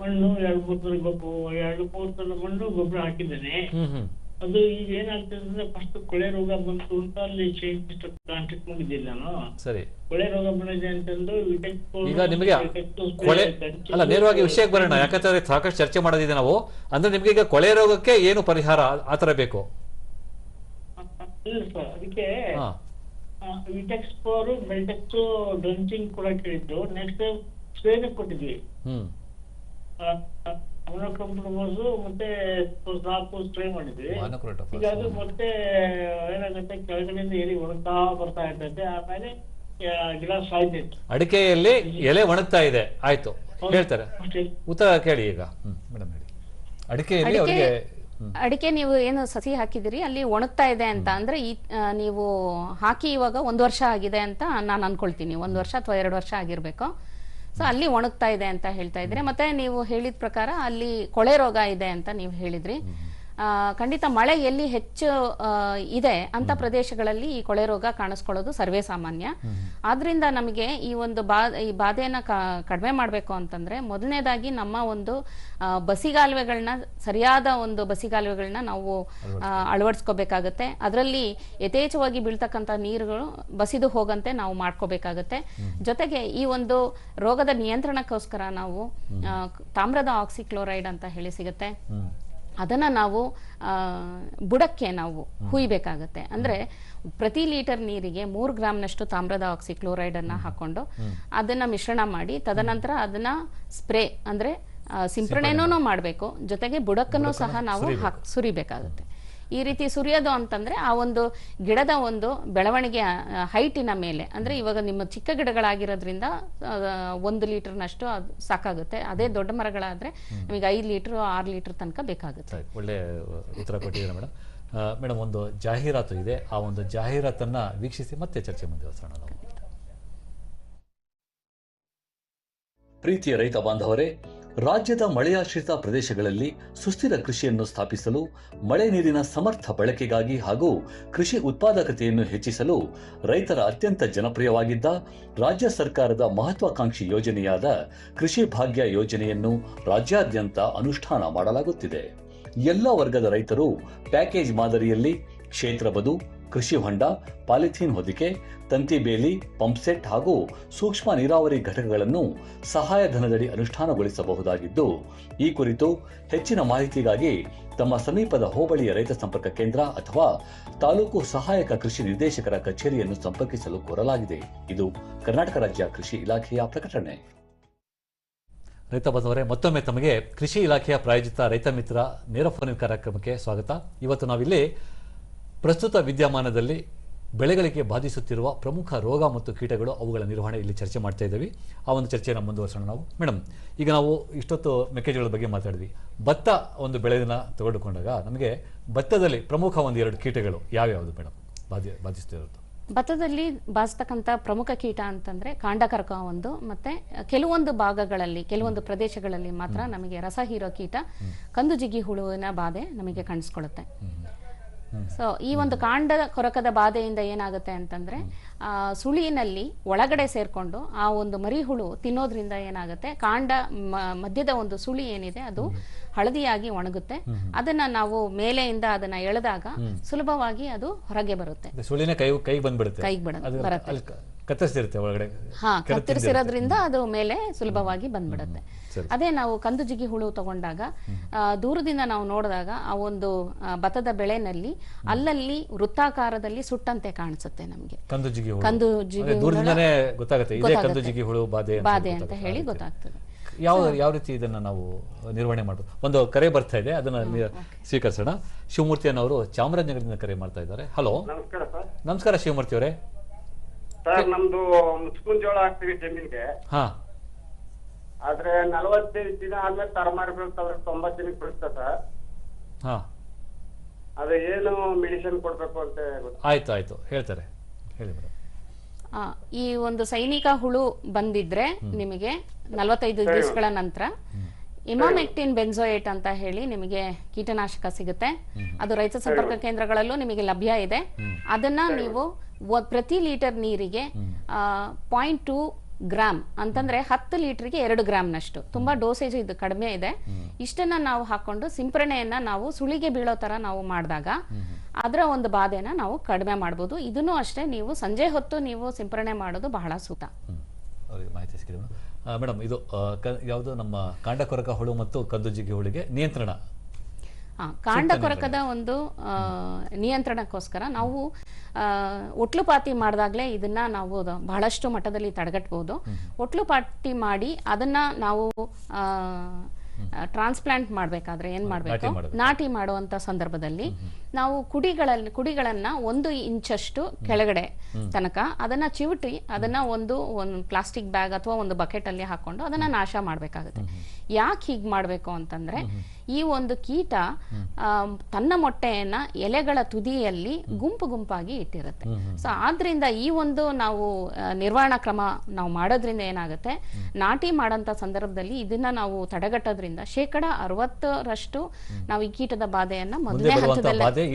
ಮಣ್ಣು ಎರಡು ಮೂರು ಗೊಬ್ಬರ ಎರಡು ಮೂರು ತರ ಮಣ್ಣು ಗೊಬ್ಬರ ಹಾಕಿದ್ದೇನೆ. ಹ್ಮ್ ಹ್ಮ್. ಅದು ಈಗ ಏನಾಗ್ತದೆ ಅಂದ್ರೆ ಫಸ್ಟ್ ಕೊಳೆ ರೋಗ ಬಂತು ಅಂತ ಅಲ್ಲಿ ಕಾಂಟ್ಯಾಕ್ಟ್ ಮಾಡಿದ್ದೀನಿ ನಾನು ಸರಿ. ಕೊಳೆ ರೋಗ ಬಂದಿದೆ ಅಂತಂದು ಈಗ ನಿಮಗೆ ಕೊಳೆ ಅಲ್ಲ ನೇರವಾಗಿ ವಿಷಯಕ್ಕೆ ಬರೋಣ. ಯಾಕಂದ್ರೆ ಸಾಕಷ್ಟು ಚರ್ಚೆ ಮಾಡೋದಿದೆ ನಾವು. ಅಂದ್ರೆ ನಿಮ್ಗೆ ಈಗ ಕೊಳೆ ರೋಗಕ್ಕೆ ಏನು ಪರಿಹಾರ ಆತರ ಬೇಕು? ಇಲ್ಲ ಸರ್ ಅದಕ್ಕೆ ವಿಟೆಕ್ಸ್ ಫೋರ್ ಬೆಲ್ಟೆಕ್ಸ್ ಡ್ರಂಚಿಂಗ್ ಕೂಡ ಕೇಳಿದ್ದು. ನೆಕ್ಸ್ಟ್ ಸ್ಪ್ರೇನ ಕೊಟ್ಟಿದ್ವಿ. ಅಮೋನೋಕ್ರೋಮೋಸು ಮತ್ತೆ ಸಾಕು ಟ್ರೈ ಮಾಡಿದ್ವಿ. ಈಗ ಅದು ಮತ್ತೆ ಏನಾಗುತ್ತೆ ಕೆಳಗಡೆಯಿಂದ ಎಲೆ ಒಣಗ್ತಾ ಬರ್ತಾ ಇರ್ತೈತೆ ಆಮೇಲೆ ಗಿಡ ಸಾಯ್ತೈತೆ ಅಡಿಕೆಯಲ್ಲಿ ಎಲೆ ಒಣಗ್ತಾ ಇದೆ. ಆಯ್ತು. ಹೇಳ್ತಾರೆ. ಉತ್ತರ ಕೇಳಿ ಈಗ. ಮೇಡಮ್ ಹೇಳಿ. ಅಡಿಕೆಯಲ್ಲಿ ಅಡಿಕೆ ಅವರಿಗೆ ಅಡಿಕೆ ನೀವು ಏನು ಸಸಿ ಹಾಕಿದಿರಿ ಅಲ್ಲಿ ಒಣಗ್ತಾ ಇದೆ ಅಂತ ಅಂದ್ರೆ ಈ ನೀವು ಹಾಕಿ ಇವಾಗ ಒಂದು ವರ್ಷ ಆಗಿದೆ ಅಂತ ನಾನು ಅನ್ಕೊಳ್ತೀನಿ. ಒಂದು ವರ್ಷ ಅಥವಾ ಎರಡು ವರ್ಷ ಆಗಿರ್ಬೇಕು. ಸೊ ಅಲ್ಲಿ ಒಣಗ್ತಾ ಇದೆ ಅಂತ ಹೇಳ್ತಾ ಇದ್ರೆ. ಮತ್ತೆ ನೀವು ಹೇಳಿದ ಪ್ರಕಾರ ಅಲ್ಲಿ ಕೊಳೆ ರೋಗ ಇದೆ ಅಂತ ನೀವು ಹೇಳಿದ್ರಿ. ಖಂಡಿತ ಮಳೆ ಎಲ್ಲಿ ಹೆಚ್ಚು ಇದೆ ಅಂತ ಪ್ರದೇಶಗಳಲ್ಲಿ ಈ ಕೊಳೆ ರೋಗ ಕಾಣಿಸ್ಕೊಳ್ಳೋದು ಸರ್ವೇ ಸಾಮಾನ್ಯ. ಆದ್ರಿಂದ ನಮಗೆ ಈ ಒಂದು ಬಾ ಈ ಬಾಧೆಯನ್ನ ಕಡಿಮೆ ಮಾಡಬೇಕು ಅಂತಂದ್ರೆ ಮೊದಲನೇದಾಗಿ ನಮ್ಮ ಒಂದು ಬಸಿಗಾಲುವೆಗಳನ್ನ ಸರಿಯಾದ ಒಂದು ಬಸಿಗಾಲುವೆಗಳನ್ನ ನಾವು ಅಳವಡಿಸ್ಕೋಬೇಕಾಗತ್ತೆ. ಅದರಲ್ಲಿ ಯಥೇಚ್ಛವಾಗಿ ಬೀಳ್ತಕ್ಕಂಥ ನೀರುಗಳು ಬಸಿದು ಹೋಗಂತೆ ನಾವು ಮಾಡ್ಕೋಬೇಕಾಗತ್ತೆ. ಜೊತೆಗೆ ಈ ಒಂದು ರೋಗದ ನಿಯಂತ್ರಣಕ್ಕೋಸ್ಕರ ನಾವು ತಾಮ್ರದ ಆಕ್ಸಿಕ್ಲೋರೈಡ್ ಅಂತ ಹೇಳಿ ಸಿಗುತ್ತೆ. ಅದನ್ನ ನಾವು ಬುಡಕ್ಕೆ ನಾವು ಹುಯ್ಬೇಕಾಗತ್ತೆ. ಅಂದರೆ ಪ್ರತಿ ಲೀಟರ್ ನೀರಿಗೆ ಮೂರು ಗ್ರಾಮ್ನಷ್ಟು ತಾಮ್ರದ ಆಕ್ಸಿ ಕ್ಲೋರೈಡನ್ನು ಹಾಕೊಂಡು ಅದನ್ನ ಮಿಶ್ರಣ ಮಾಡಿ ತದನಂತರ ಅದನ್ನ ಸ್ಪ್ರೇ ಅಂದ್ರೆ ಸಿಂಪರಣೆನೂ ಮಾಡಬೇಕು. ಜೊತೆಗೆ ಬುಡಕ್ಕನ್ನು ಸಹ ನಾವು ಹಾಕಿ ಸುರಿಬೇಕಾಗುತ್ತೆ. ಈ ರೀತಿ ಸುರಿಯೋದು ಅಂತಂದ್ರೆ ಆ ಒಂದು ಗಿಡದ ಒಂದು ಬೆಳವಣಿಗೆ ಹೈಟಿನ ಮೇಲೆ. ಅಂದ್ರೆ ಇವಾಗ ನಿಮ್ಮ ಚಿಕ್ಕ ಗಿಡಗಳಾಗಿರೋದ್ರಿಂದ ಒಂದು ಲೀಟರ್ನಷ್ಟು ಅದು ಸಾಕಾಗುತ್ತೆ. ಅದೇ ದೊಡ್ಡ ಮರಗಳಾದ್ರೆ ನಿಮಗೆ ಐದು ಲೀಟರ್ ಆರು ಲೀಟರ್ ತನಕ ಬೇಕಾಗುತ್ತೆ. ಒಳ್ಳೆ ಉತ್ತರ ಕೊಟ್ಟಿದ್ದೀರಾ ಮೇಡಮ್. ಮೇಡಮ್ ಒಂದು ಜಾಹೀರಾತು ಇದೆ. ಆ ಒಂದು ಜಾಹೀರಾತನ್ನ ವೀಕ್ಷಿಸಿ ಮತ್ತೆ ಚರ್ಚೆ ಮುಂದುವರಿಸೋಣ ನಾವು. ಪ್ರೀತಿಯ ರೈತ ಬಾಂಧವರೇ ರಾಜ್ಯದ ಮಳೆಯಾಶ್ರಿತ ಪ್ರದೇಶಗಳಲ್ಲಿ ಸುಸ್ಥಿರ ಕೃಷಿಯನ್ನು ಸ್ಥಾಪಿಸಲು, ಮಳೆ ನೀರಿನ ಸಮರ್ಥ ಬಳಕೆಗಾಗಿ ಹಾಗೂ ಕೃಷಿ ಉತ್ಪಾದಕತೆಯನ್ನು ಹೆಚ್ಚಿಸಲು ರೈತರ ಅತ್ಯಂತ ಜನಪ್ರಿಯವಾಗಿದ್ದ ರಾಜ್ಯ ಸರ್ಕಾರದ ಮಹತ್ವಾಕಾಂಕ್ಷಿ ಯೋಜನೆಯಾದ ಕೃಷಿ ಭಾಗ್ಯ ಯೋಜನೆಯನ್ನು ರಾಜ್ಯಾದ್ಯಂತ ಅನುಷ್ಠಾನ ಮಾಡಲಾಗುತ್ತಿದೆ. ಎಲ್ಲ ವರ್ಗದ ರೈತರು ಪ್ಯಾಕೇಜ್ ಮಾದರಿಯಲ್ಲಿ ಕ್ಷೇತ್ರ ಬದು ಕೃಷಿ ಹೊಂಡ, ಪಾಲಿಥೀನ್ ಹೊದಿಕೆ, ತಂತಿ ಬೇಲಿ ಪಂಪ್ಸೆಟ್ ಹಾಗೂ ಸೂಕ್ಷ್ಮ ನೀರಾವರಿ ಘಟಕಗಳನ್ನು ಸಹಾಯಧನದಡಿ ಅನುಷ್ಠಾನಗೊಳಿಸಬಹುದಾಗಿದ್ದು, ಈ ಕುರಿತು ಹೆಚ್ಚಿನ ಮಾಹಿತಿಗಾಗಿ ತಮ್ಮ ಸಮೀಪದ ಹೋಬಳಿಯ ರೈತ ಸಂಪರ್ಕ ಕೇಂದ್ರ ಅಥವಾ ತಾಲೂಕು ಸಹಾಯಕ ಕೃಷಿ ನಿರ್ದೇಶಕರ ಕಚೇರಿಯನ್ನು ಸಂಪರ್ಕಿಸಲು ಕೋರಲಾಗಿದೆ. ಇದು ಕರ್ನಾಟಕ ರಾಜ್ಯ ಕೃಷಿ ಇಲಾಖೆಯ ಪ್ರಕಟಣೆ. ರೈತ ಬಂಧವರೇ, ಮತ್ತೊಮ್ಮೆ ತಮಗೆ ಕೃಷಿ ಇಲಾಖೆಯ ಪ್ರಾಯೋಜಿತ ರೈತ ಮಿತ್ರ ನೇರ ಫೋನ್ ಕಾರ್ಯಕ್ರಮಕ್ಕೆ ಸ್ವಾಗತ. ಇವತ್ತು ನಾವಿಲ್ಲಿ ಪ್ರಸ್ತುತ ವಿದ್ಯಮಾನದಲ್ಲಿ ಬೆಳೆಗಳಿಗೆ ಬಾಧಿಸುತ್ತಿರುವ ಪ್ರಮುಖ ರೋಗ ಮತ್ತು ಕೀಟಗಳು ಅವುಗಳ ನಿರ್ವಹಣೆ ಇಲ್ಲಿ ಚರ್ಚೆ ಮಾಡ್ತಾ ಇದ್ದೀವಿ. ಆ ಒಂದು ಚರ್ಚೆಯನ್ನು ಮುಂದುವರಿಸೋಣ ನಾವು. ಮೇಡಮ್ ಈಗ ನಾವು ಇಷ್ಟೊತ್ತು ಮೆಕ್ಕೆಜೋಳದ ಬಗ್ಗೆ ಮಾತಾಡಿದ್ವಿ. ಭತ್ತ ಒಂದು ಬೆಳೆಯನ್ನು ತೆಗೆದುಕೊಂಡಾಗ ನಮಗೆ ಭತ್ತದಲ್ಲಿ ಪ್ರಮುಖ ಒಂದು ಎರಡು ಕೀಟಗಳು ಯಾವ್ಯಾವುದು ಮೇಡಮ್ ಬಾಧಿ ಬಾಧಿಸ್ತಿರೋದು. ಭತ್ತದಲ್ಲಿ ಬಾಸ್ತಕ್ಕಂಥ ಪ್ರಮುಖ ಕೀಟ ಅಂತಂದ್ರೆ ಕಾಂಡಕರ್ಕ ಒಂದು ಮತ್ತೆ ಕೆಲವೊಂದು ಭಾಗಗಳಲ್ಲಿ ಕೆಲವೊಂದು ಪ್ರದೇಶಗಳಲ್ಲಿ ಮಾತ್ರ ನಮಗೆ ರಸ ಹೀರೋ ಕೀಟ ಕಂದು ಜಿಗಿ ಹುಳುವಿನ ಬಾಧೆ ನಮಗೆ ಕಾಣಿಸ್ಕೊಳ್ಳುತ್ತೆ. ಸೊ ಈ ಒಂದು ಕಾಂಡ ಕೊರಕದ ಬಾಧೆಯಿಂದ ಏನಾಗುತ್ತೆ ಅಂತಂದ್ರೆ ಆ ಸುಳಿನಲ್ಲಿ ಒಳಗಡೆ ಸೇರ್ಕೊಂಡು ಆ ಒಂದು ಮರಿ ಹುಳು ತಿನ್ನೋದ್ರಿಂದ ಏನಾಗುತ್ತೆ ಕಾಂಡ ಮಧ್ಯದ ಒಂದು ಸುಳಿ ಏನಿದೆ ಅದು ಹಳದಿಯಾಗಿ ಒಣಗುತ್ತೆ. ಅದನ್ನ ನಾವು ಮೇಲೆಯಿಂದ ಅದನ್ನ ಎಳೆದಾಗ ಸುಲಭವಾಗಿ ಅದು ಹೊರಗೆ ಬರುತ್ತೆ. ಸುಳಿನ ಕೈ ಕೈಗೆ ಬಂದ್ಬಿಡುತ್ತೆ. ಕೈಗೆ ಬರುತ್ತೆ. ಕತ್ತರಿಸಿರುತ್ತೆ ಒಳಗಡೆ. ಹಾ ಕತ್ತರಿಸಿರೋದ್ರಿಂದ ಅದು ಮೇಲೆ ಸುಲಭವಾಗಿ ಬಂದ್ಬಿಡುತ್ತೆ. ಅದೇ ನಾವು ಕಂದು ಜಿಗಿ ಹುಳು ತಗೊಂಡಾಗ ದೂರದಿಂದ ನಾವು ನೋಡಿದಾಗ ಆ ಒಂದು ಭತ್ತದ ಬೆಳೆನಲ್ಲಿ ಅಲ್ಲಲ್ಲಿ ವೃತ್ತಾಕಾರದಲ್ಲಿ ಸುಟ್ಟಂತೆ ಕಾಣಿಸುತ್ತೆ ನಮಗೆ. ಕಂದು ಜಿಗಿ ಹುಳು ಕಂದು ಜಿಗಿ ದೂರದಿಂದನೇ ಗೊತ್ತಾಗುತ್ತೆ. ಇದೇ ಕಂದು ಜಿಗಿ ಹುಳು ಬಾಧೆ ಅಂತ ಬಾಧೆ ಅಂತ ಹೇಳಿ ಗೊತ್ತಾಗ್ತದೆ. ಯಾವ ಯಾವ ರೀತಿ ಇದನ್ನ ನಾವು ನಿರ್ವಹಣೆ ಮಾಡಬೇಕು ಒಂದು ಕರೆ ಬರ್ತಾ ಇದೆ ಅದನ್ನ ಸ್ವೀಕರಿಸೋಣ. ಶಿವಮೂರ್ತಿ ಅನ್ನೋರು ಚಾಮರಾಜನಗರದಿಂದ ಕರೆ ಮಾಡ್ತಾ ಇದ್ದಾರೆ. ಹಲೋ. ನಮಸ್ಕಾರ ಸರ್. ನಮಸ್ಕಾರ ಶಿವಮೂರ್ತಿ ಅವರೇ. ಸರ್ ನಮ್ದು ಮುಸ್ಕುನ್ ಜೋಳ ಹಾಕ್ತೀವಿ ಜಮೀನ್ಗೆ. ಹಾ. ಆದ್ರೆ ನಲವತ್ತೈದು ದಿನ ಆದ್ಮೇಲೆ ತರಮಾರಿ ಬೀಳ್ತಾವ್ರೆ ತೊಂಬತ್ತು ದಿನಕ್ಕೆ ಬೀಳುತ್ತೆ ಸರ್. ಹಾ. ಅದು ಏನು ಮೆಡಿಸಿನ್ ಕೊಡ್ಬೇಕು ಅಂತ ಗೊತ್ತ ಆಯ್ತು ಆಯ್ತು. ಹೇಳ್ತಾರೆ. ಹೇಳಿ ಮೇಡಮ್. ಆ, ಈ ಒಂದು ಸೈನಿಕ ಹುಳು ಬಂದಿದ್ರೆ ನಿಮಗೆ ನಲವತ್ತೈದು ದಿವಸಗಳ ನಂತರ ಇಮಾಮೆಕ್ಟಿನ್ ಬೆನ್ಸೋಯೇಟ್ ಅಂತ ಹೇಳಿ ನಿಮಗೆ ಕೀಟನಾಶಕ ಸಿಗುತ್ತೆ. ಅದು ರೈತ ಸಂಪರ್ಕ ಕೇಂದ್ರಗಳಲ್ಲೂ ನಿಮಗೆ ಲಭ್ಯ ಇದೆ. ಅದನ್ನ ನೀವು ಪ್ರತಿ ಲೀಟರ್ ನೀರಿಗೆ ಪಾಯಿಂಟ್ ಟು ಗ್ರಾಮ್ ಅಂತಂದ್ರೆ ಹತ್ತು ಲೀಟರ್ಗೆ ಎರಡು ಗ್ರಾಮ್ನಷ್ಟು ತುಂಬಾ ಡೋಸೇಜ್ ಇದು ಕಡಿಮೆ ಇದೆ. ಇಷ್ಟನ್ನ ನಾವು ಹಾಕೊಂಡು ಸಿಂಪರಣೆಯನ್ನ ನಾವು ಸುಳಿಗೆ ಬೀಳೋ ತರ ನಾವು ಮಾಡಿದಾಗ ಅದರ ಒಂದು ಬಾಧೆನ ನಾವು ಕಡಿಮೆ ಮಾಡ್ಬೋದು. ಇದನ್ನು ಅಷ್ಟೇ ನೀವು ಸಂಜೆ ಹೊತ್ತು ನೀವು ಸಿಂಪರಣೆ ಮಾಡೋದು ಬಹಳ ಸೂಕ್ತ ಮಾಹಿತಿ ಮೇಡಮ್ ಇದು ಯಾವುದು ನಮ್ಮ ಕಾಂಡಕೊರಕ ಹುಳು ಮತ್ತು ಕದ್ದುಜಿಗಿ ಜಿಗಿ ಹುಳಿಗೆ ನಿಯಂತ್ರಣ. ಕಾಂಡ ಕೊರಕದ ಒಂದು ನಿಯಂತ್ರಣಕ್ಕೋಸ್ಕರ ನಾವು ಒಟ್ಲುಪಾತಿ ಮಾಡಿದಾಗಲೇ ಇದನ್ನ ನಾವು ಬಹಳಷ್ಟು ಮಟ್ಟದಲ್ಲಿ ತಡೆಗಟ್ಟಬಹುದು ಒಟ್ಲುಪಾತಿ ಮಾಡಿ ಅದನ್ನ ನಾವು ಟ್ರಾನ್ಸ್ಪ್ಲಾಂಟ್ ಮಾಡಬೇಕಾದ್ರೆ ಏನು ಮಾಡಬೇಕು. ನಾಟಿ ಮಾಡುವಂತ ಸಂದರ್ಭದಲ್ಲಿ ನಾವು ಕುಡಿಗಳಲ್ಲಿ ಕುಡಿಗಳನ್ನ ಒಂದು ಇಂಚಷ್ಟು ಕೆಳಗಡೆ ತನಕ ಅದನ್ನ ಚಿವುಟಿ ಅದನ್ನ ಒಂದು ಒಂದು ಪ್ಲಾಸ್ಟಿಕ್ ಬ್ಯಾಗ್ ಅಥವಾ ಒಂದು ಬಕೆಟ್ ಅಲ್ಲಿ ಹಾಕೊಂಡು ಅದನ್ನ ನಾಶ ಮಾಡಬೇಕಾಗುತ್ತೆ. ಯಾಕೆ ಹೀಗೆ ಮಾಡಬೇಕು ಅಂತಂದ್ರೆ ಈ ಒಂದು ಕೀಟ ಆ, ತನ್ನ ಮೊಟ್ಟೆಯನ್ನ ಎಲೆಗಳ ತುದಿಯಲ್ಲಿ ಗುಂಪು ಗುಂಪಾಗಿ ಇಟ್ಟಿರುತ್ತೆ. ಸೊ ಆದ್ರಿಂದ ಈ ಒಂದು ನಾವು ನಿರ್ವಹಣಾ ಕ್ರಮ ನಾವು ಮಾಡೋದ್ರಿಂದ ಏನಾಗುತ್ತೆ? ನಾಟಿ ಮಾಡಂತ ಸಂದರ್ಭದಲ್ಲಿ ಇದನ್ನ ನಾವು ತಡೆಗಟ್ಟೋದ್ರಿಂದ ಶೇಕಡ ಅರವತ್ತರಷ್ಟು ನಾವು ಈ ಕೀಟದ ಬಾಧೆಯನ್ನ ಮೊದಲೇ ಮೊದಲನೇ ಹಂತದಲ್ಲೇ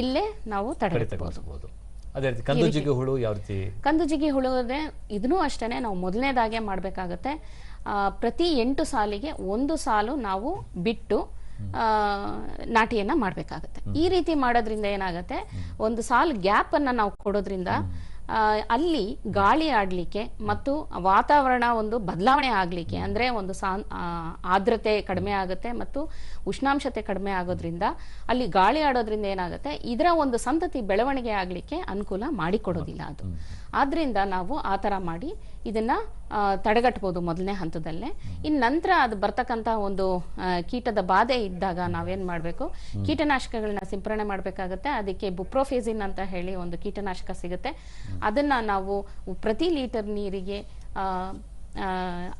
ಇಲ್ಲೇ ನಾವು ತಡೆಗಟ್ಟಬಹುದು ಅದೇ ರೀತಿ ಕಂದು ಜಿಗಿ ಹುಳು ಯಾವ ರೀತಿ? ಕಂದುಜಿಗೆ ಇದನ್ನೂ ಅಷ್ಟೇ ನಾವು ಮೊದಲನೇದಾಗೆ ಮಾಡಬೇಕಾಗತ್ತೆ. ಪ್ರತಿ ಎಂಟು ಸಾಲಿಗೆ ಒಂದು ಸಾಲು ನಾವು ಬಿಟ್ಟು ನಾಟಿಯನ್ನ ಮಾಡಬೇಕಾಗತ್ತೆ. ಈ ರೀತಿ ಮಾಡೋದ್ರಿಂದ ಏನಾಗುತ್ತೆ? ಒಂದು ಸಾಲು ಗ್ಯಾಪ್ ಅನ್ನ ನಾವು ಕೊಡೋದ್ರಿಂದ ಅಲ್ಲಿ ಗಾಳಿ ಆಡ್ಲಿಕ್ಕೆ ಮತ್ತು ವಾತಾವರಣ ಒಂದು ಬದಲಾವಣೆ ಆಗ್ಲಿಕ್ಕೆ ಅಂದ್ರೆ ಒಂದು ಸಾ ಆದ್ರತೆ ಕಡಿಮೆ ಆಗುತ್ತೆ ಮತ್ತು ಉಷ್ಣಾಂಶತೆ ಕಡಿಮೆ ಆಗೋದ್ರಿಂದ ಅಲ್ಲಿ ಗಾಳಿ ಆಡೋದ್ರಿಂದ ಏನಾಗುತ್ತೆ? ಇದರ ಒಂದು ಸಂತತಿ ಬೆಳವಣಿಗೆ ಆಗ್ಲಿಕ್ಕೆ ಅನುಕೂಲ ಮಾಡಿಕೊಡೋದಿಲ್ಲ ಅದು. ಆದ್ರಿಂದ ನಾವು ಆ ಥರ ಮಾಡಿ ಇದನ್ನ ತಡೆಗಟ್ಬೋದು ಮೊದಲನೇ ಹಂತದಲ್ಲೇ. ಇನ್ನು ನಂತರ ಅದು ಬರ್ತಕ್ಕಂಥ ಒಂದು ಕೀಟದ ಬಾಧೆ ಇದ್ದಾಗ ನಾವೇನು ಮಾಡಬೇಕು? ಕೀಟನಾಶಕಗಳನ್ನ ಸಿಂಪರಣೆ ಮಾಡಬೇಕಾಗುತ್ತೆ. ಅದಕ್ಕೆ ಬುಪ್ರೋಫೇಸಿನ್ ಅಂತ ಹೇಳಿ ಒಂದು ಕೀಟನಾಶಕ ಸಿಗುತ್ತೆ. ಅದನ್ನ ನಾವು ಪ್ರತಿ ಲೀಟರ್ ನೀರಿಗೆ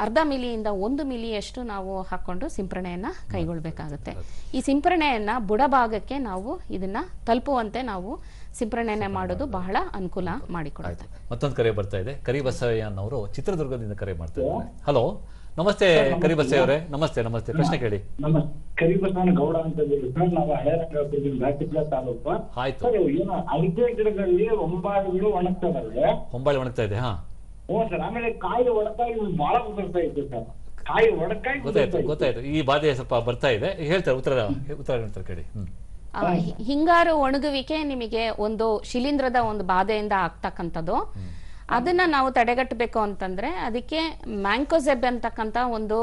ಅರ್ಧ ಮಿಲಿಯಿಂದ ಒಂದು ಮಿಲಿಯಷ್ಟು ನಾವು ಹಾಕೊಂಡು ಸಿಂಪರಣೆಯನ್ನ ಕೈಗೊಳ್ಬೇಕಾಗುತ್ತೆ. ಈ ಸಿಂಪರಣೆಯನ್ನು ಬುಡಭಾಗಕ್ಕೆ ನಾವು ಇದನ್ನ ತಲುಪುವಂತೆ ನಾವು ಸಿಂಪರಣೆಯನ್ನ ಮಾಡೋದು ಬಹಳ ಅನುಕೂಲ ಮಾಡಿಕೊಡುತ್ತೆ. ಮತ್ತೊಂದು ಕರೆ ಬರ್ತಾ ಇದೆ. ಕರಿ ಬಸಯ್ಯ ಅನ್ನೋರು ಚಿತ್ರದುರ್ಗದಿಂದ ಕರೆ ಮಾಡ್ತಾ ಇದ್ದಾರೆ. ಹಲೋ? ನಮಸ್ತೆ ಕರಿ ಬಸಯ್ಯ ಅವರೇ. ನಮಸ್ತೆ ನಮಸ್ತೆ. ಪ್ರಶ್ನೆ ಕೇಳಿ. ಕರಿಬಸವನ ಗೌಡ ಅಂತ ಹೇಳಿ ಸರ್ ನಾವು ಹಳೆ ರಂಗಪುರದಿಂದ ತಾಲೂಕು. ಆಯ್ತು. ಸರ್ ಏನು ಅಡಿಕೆ ಗಿಡಗಳಲ್ಲಿ ಹೊಂಬಾಳೆಗಳು ಒಣಗ್ತಾ ಇದೆ ಹೊಂಬಾಳೆ ಒಣಗ್ತಾ ಇದೆ ಹಾ. ಹ್ಞೂ ಸರ್ ಆಮೇಲೆ ಕಾಯಿ ಒಣಕಾಯಿ ಬಹಳ ಬರ್ತಾ ಇತ್ತು ಸರ್. ಕಾಯಿ ಒಣಕಾಯಿ ಗೊತ್ತಾಯ್ತು ಗೊತ್ತಾಯ್ತು. ಈ ಬಾಧೆ ಸ್ವಲ್ಪ ಬರ್ತಾ ಇದೆ. ಹೇಳ್ತಾರೆ ಉತ್ತರ ಉತ್ತರ ಹೇಳ್ತಾರೆ ಕೇಳಿ ಹ್ಮ್. ಹಿಂಗಾರು ಒಣಗುವಿಕೆ ನಿಮಗೆ ಒಂದು ಶಿಲೀಂಧ್ರದ ಒಂದು ಬಾಧೆಯಿಂದ ಆಗ್ತಕ್ಕಂಥದ್ದು. ಅದನ್ನ ನಾವು ತಡೆಗಟ್ಟಬೇಕು ಅಂತಂದ್ರೆ ಅದಕ್ಕೆ ಮ್ಯಾಂಕೋಸೆಬ್ ಅಂತಕ್ಕಂತ ಒಂದು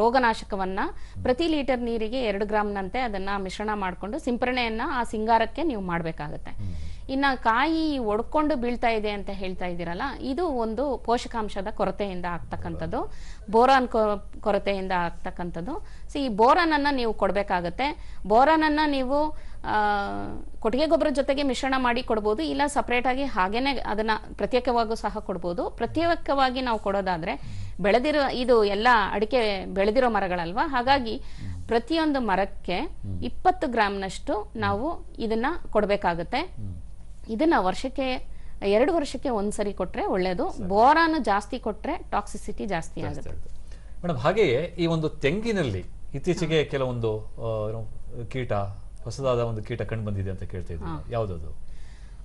ರೋಗನಾಶಕವನ್ನ ಪ್ರತಿ ಲೀಟರ್ ನೀರಿಗೆ ಎರಡು ಗ್ರಾಮ್ನಂತೆ ಅದನ್ನ ಮಿಶ್ರಣ ಮಾಡಿಕೊಂಡು ಸಿಂಪರಣೆಯನ್ನ ಆ ಸಿಂಗಾರಕ್ಕೆ ನೀವು ಮಾಡಬೇಕಾಗತ್ತೆ. ಇನ್ನ ಕಾಯಿ ಒಡ್ಕೊಂಡು ಬೀಳ್ತಾ ಇದೆ ಅಂತ ಹೇಳ್ತಾ ಇದ್ದೀರಲ್ಲ ಇದು ಒಂದು ಪೋಷಕಾಂಶದ ಕೊರತೆಯಿಂದ ಆಗ್ತಕ್ಕಂಥದ್ದು ಬೋರಾನ್ ಕೊರತೆಯಿಂದ ಆಗ್ತಕ್ಕಂಥದ್ದು. ಸೊ ಈ ಬೋರಾನ್ ಅನ್ನ ನೀವು ಕೊಡಬೇಕಾಗತ್ತೆ. ಬೋರಾನ್ ಅನ್ನ ನೀವು ಕೊಟ್ಟಿಗೆ ಗೊಬ್ಬರ ಜೊತೆಗೆ ಮಿಶ್ರಣ ಮಾಡಿ ಕೊಡ್ಬೋದು ಇಲ್ಲ ಸಪ್ರೇಟ್ ಆಗಿ ಹಾಗೇನೆ ಅದನ್ನ ಪ್ರತ್ಯೇಕವಾಗೂ ಸಹ ಕೊಡ್ಬೋದು. ಪ್ರತ್ಯೇಕವಾಗಿ ನಾವು ಕೊಡೋದಾದ್ರೆ ಬೆಳೆದಿರೋ ಇದು ಎಲ್ಲ ಅಡಿಕೆ ಬೆಳೆದಿರೋ ಮರಗಳಲ್ವಾ? ಹಾಗಾಗಿ ಪ್ರತಿಯೊಂದು ಮರಕ್ಕೆ ಇಪ್ಪತ್ತು ಗ್ರಾಮ್ನಷ್ಟು ನಾವು ಇದನ್ನ ಕೊಡಬೇಕಾಗತ್ತೆ. ಇದನ್ನ ವರ್ಷಕ್ಕೆ ಎರಡು ವರ್ಷಕ್ಕೆ ಒಂದ್ಸರಿ ಕೊಟ್ರೆ ಒಳ್ಳೇದು. ಬೋರಾನ್ ಜಾಸ್ತಿ ಕೊಟ್ರೆ ಟಾಕ್ಸಿಸಿಟಿ ಜಾಸ್ತಿ ಆಗುತ್ತೆ. ಮೇಡಮ್ ಹಾಗೆಯೇ ಈ ಒಂದು ತೆಂಗಿನಲ್ಲಿ ಇತ್ತೀಚೆಗೆ ಕೆಲವೊಂದು ಕೀಟ ಹೊಸದಾದ ಒಂದು ಕೀಟ ಕಂಡು ಬಂದಿದೆ ಅಂತ ಕೇಳ್ತಾ ಯಾವುದು ಯಾವುದದು?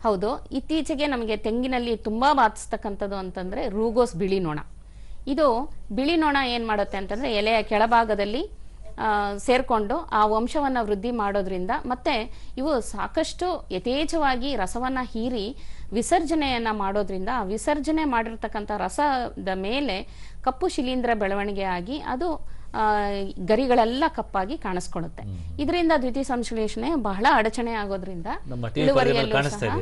ಹೌದು. ಇತ್ತೀಚೆಗೆ ನಮಗೆ ತೆಂಗಿನಲ್ಲಿ ತುಂಬಾ ಬಾಧಿಸ್ತಕ್ಕಂಥದ್ದು ಅಂತಂದ್ರೆ ರೂಗೋಸ್ ಬಿಳಿ ನೊಣ. ಇದು ಬಿಳಿ ನೊಣ ಏನ್ ಮಾಡುತ್ತೆ ಅಂತಂದ್ರೆ ಎಲೆಯ ಕೆಳಭಾಗದಲ್ಲಿ ಸೇರ್ಕೊಂಡು ಆ ವಂಶವನ್ನ ವೃದ್ಧಿ ಮಾಡೋದ್ರಿಂದ ಮತ್ತೆ ಇವು ಸಾಕಷ್ಟು ಯಥೇಚ್ಛವಾಗಿ ರಸವನ್ನ ಹೀರಿ ವಿಸರ್ಜನೆಯನ್ನ ಮಾಡೋದ್ರಿಂದ ಆ ವಿಸರ್ಜನೆ ಮಾಡಿರ್ತಕ್ಕಂಥ ರಸದ ಮೇಲೆ ಕಪ್ಪು ಶಿಲೀಂಧ್ರ ಬೆಳವಣಿಗೆ ಆಗಿ ಅದು ಆ, ಗರಿಗಳೆಲ್ಲ ಕಪ್ಪಾಗಿ ಕಾಣಿಸ್ಕೊಳ್ಳುತ್ತೆ. ಇದರಿಂದ ದ್ವಿತೀಯ ಸಂಶ್ಲೇಷಣೆ ಬಹಳ ಅಡಚಣೆ ಆಗೋದ್ರಿಂದ ಇಳುವರಿಯಲ್ಲೂ ಸಹ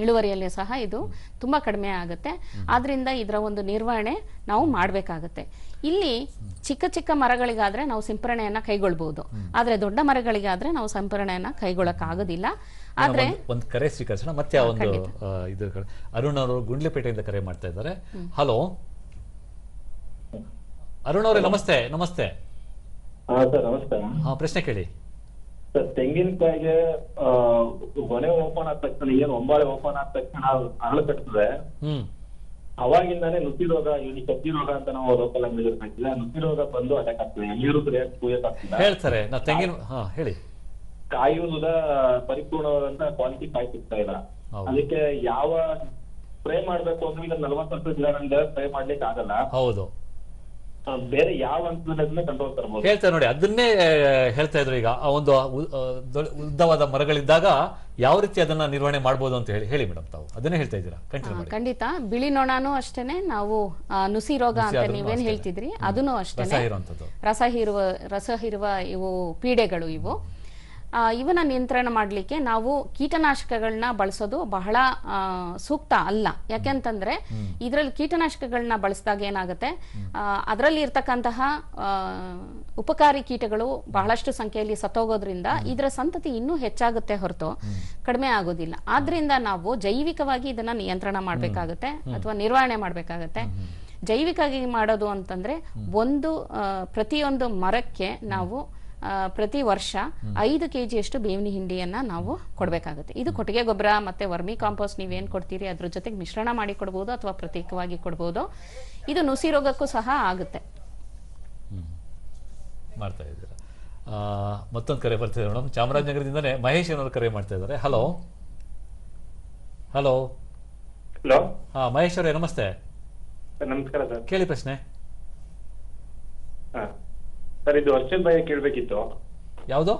ಇಳುವರಿಯಲ್ಲಿ ಸಹ ಇದು ತುಂಬಾ ಕಡಿಮೆ ಆಗುತ್ತೆ. ಆದ್ರಿಂದ ಇದರ ಒಂದು ನಿರ್ವಹಣೆ ನಾವು ಮಾಡಬೇಕಾಗತ್ತೆ. ಇಲ್ಲಿ ಚಿಕ್ಕ ಚಿಕ್ಕ ಮರಗಳಿಗಾದ್ರೆ ನಾವು ಸಿಂಪರಣೆಯನ್ನ ಕೈಗೊಳ್ಬಹುದು. ಆದ್ರೆ ದೊಡ್ಡ ಮರಗಳಿಗಾದ್ರೆ ನಾವು ಸಿಂಪರಣೆಯನ್ನ ಕೈಗೊಳ್ಳಕ್ ಆಗೋದಿಲ್ಲ ಆದ್ರೆ ಒಂದು- ಕರೆ ಸ್ವೀಕರಿಸೋಣ. ಮತ್ತೆ ಆ ಒಂದು ಇದು ಅರುಣ್ ಅವರು ಗುಂಡ್ಲಿಪೇಟೆಯಿಂದ ಕರೆ ಮಾಡ್ತಾ ಇದ್ದಾರೆ. ಹಲೋ. ಅರುಣ್ ಅವರೇ ನಮಸ್ತೆ ನಮಸ್ತೆ. ಹಾ ಸರ್ ನಮಸ್ಕಾರ ಹಾ ಪ್ರಶ್ನೆ ಕೇಳಿ. ಸರ್ ತೆಂಗಿನಕಾಯಿಗೆ ಗೊನೆ ಓಪನ್ ಆದ ತಕ್ಷಣ ಏನ್ ಒಂಬಾಳೆ ಓಪನ್ ಆದ ತಕ್ಷಣ ಅರಳು ಕಟ್ತದೆ. ಅವಾಗಿಂದಾನೇ ನುಸಿ ರೋಗ ಇವನಿ ಕತ್ತಿ ರೋಗ ಅಂತ ನಾವು ಲೋಕಲ್ ಆಗಿ ಹೇಳ್ತಿಲ್ಲ ನುಸಿ ರೋಗ ಬಂದು ಅಟ್ಯಾಕ್ ಆಗ್ತದೆ. ನೀರು ರೇಟ್ ಕುಯ್ಯಕ್ ಆಗ್ತಿಲ್ಲ. ಹೇಳ್ತಾರೆ. ನಾ ತೆಂಗಿನ ಹಾ ಹೇಳಿ. ಕಾಯುವುದ ಪರಿಪೂರ್ಣವಾದಂತ ಕ್ವಾಲಿಟಿ ಕಾಯಿ ಸಿಗ್ತಾ ಇಲ್ಲ. ಅದಕ್ಕೆ ಯಾವ ಸ್ಪ್ರೇ ಮಾಡ್ಬೇಕು ಅಂದ್ರೆ ಈಗ ನಲ್ವತ್ತು ವರ್ಷದ ಜನ ಸ್ಪ್ರೇ ಮಾಡ್ಲಿಕ್ಕೆ ಆಗಲ್ಲ. ಹೌದು. ಬೇರೆ ಯಾವ ಹಂತದಲ್ಲಿ ಕಂಟ್ರೋಲ್ ತರಬಹುದು ಹೇಳ್ತಾರೆ ನೋಡಿ ಅದನ್ನೇ ಹೇಳ್ತಾ ಇದ್ರು ಈಗ ಆ ಒಂದು ಉದ್ದವಾದ ಮರಗಳಿದ್ದಾಗ ಯಾವ ರೀತಿ ಅದನ್ನ ನಿರ್ವಹಣೆ ಮಾಡಬಹುದು ಅಂತ ಹೇಳಿ ಹೇಳಿ ಮೇಡಮ್ ತಾವು. ಅದನ್ನೇ ಹೇಳ್ತಾ ಇದ್ದೀರಾ? ಕಂಟಿನ್ಯೂ ಮಾಡಿ. ಖಂಡಿತ. ಬಿಳಿ ನೊಣನೂ ಅಷ್ಟೇನೆ ನಾವು ಆ, ನುಸಿ ರೋಗ ಅಂತ ನೀವೇನ್ ಹೇಳ್ತಿದ್ರಿ ಅದನ್ನು ಅಷ್ಟೇ ರಸ ಹೀರುವ ರಸ ಹೀರುವ ಇವು ಪೀಡೆಗಳು ಇವು. ಇವನ್ನ ನಿಯಂತ್ರಣ ಮಾಡಲಿಕ್ಕೆ ನಾವು ಕೀಟನಾಶಕಗಳನ್ನ ಬಳಸೋದು ಬಹಳ ಸೂಕ್ತ ಅಲ್ಲ. ಯಾಕೆಂತಂದ್ರೆ ಇದರಲ್ಲಿ ಕೀಟನಾಶಕಗಳನ್ನ ಬಳಸಿದಾಗ ಏನಾಗುತ್ತೆ? ಅದರಲ್ಲಿ ಇರ್ತಕ್ಕಂತಹ ಉಪಕಾರಿ ಕೀಟಗಳು ಬಹಳಷ್ಟು ಸಂಖ್ಯೆಯಲ್ಲಿ ಸತ್ತೋಗೋದ್ರಿಂದ ಇದರ ಸಂತತಿ ಇನ್ನೂ ಹೆಚ್ಚಾಗುತ್ತೆ ಹೊರತು ಕಡಿಮೆ ಆಗೋದಿಲ್ಲ. ಆದ್ರಿಂದ ನಾವು ಜೈವಿಕವಾಗಿ ಇದನ್ನ ನಿಯಂತ್ರಣ ಮಾಡಬೇಕಾಗುತ್ತೆ ಅಥವಾ ನಿರ್ವಹಣೆ ಮಾಡಬೇಕಾಗತ್ತೆ. ಜೈವಿಕವಾಗಿ ಮಾಡೋದು ಅಂತಂದ್ರೆ ಒಂದು ಪ್ರತಿಯೊಂದು ಮರಕ್ಕೆ ನಾವು ಪ್ರತಿ ವರ್ಷ ಐದು ಕೆ ಜಿಯಷ್ಟು ಬೇವಿನ ಹಿಂಡಿಯನ್ನ ನಾವು ಕೊಡಬೇಕಾಗುತ್ತೆ. ಇದು ಕೊಟ್ಟಿಗೆ ಗೊಬ್ಬರ ಮತ್ತೆ ವರ್ಮಿ ಕಾಂಪೋಸ್ಟ್ ನೀವೇನು ಕೊಡ್ತೀರಿ ಅದ್ರ ಜೊತೆಗೆ ಮಿಶ್ರಣ ಮಾಡಿ ಕೊಡ್ಬೋದು ಅಥವಾ ಪ್ರತ್ಯೇಕವಾಗಿ ಕೊಡ್ಬೋದು. ಇದು ನುಸಿ ರೋಗಕ್ಕೂ ಸಹ ಆಗುತ್ತೆ. ಮಾಡ್ತಾ ಇದ್ದೀರಾ. ಆ, ಮತ್ತೊಂದು ಕರೆ ಬರ್ತಿದೆ ಮೇಡಮ್ ಚಾಮರಾಜನಗರದಿಂದನೇ ಮಹೇಶ್ ಏನವರು ಕರೆ ಮಾಡ್ತಾ ಇದ್ದಾರೆ. ಹಲೋ. ಹಲೋ. ಹಲೋ. ಹಾ ಮಹೇಶ್ ಅವರೇ ನಮಸ್ತೆ. ನಮಸ್ಕಾರ ಸರ್. ಕೇಳಿ ಪ್ರಶ್ನೆ. ಸರ್ ಇದು ವರ್ಷದ ಭಯ ಕೇಳ್ಬೇಕಿತ್ತು. ಯಾವುದು?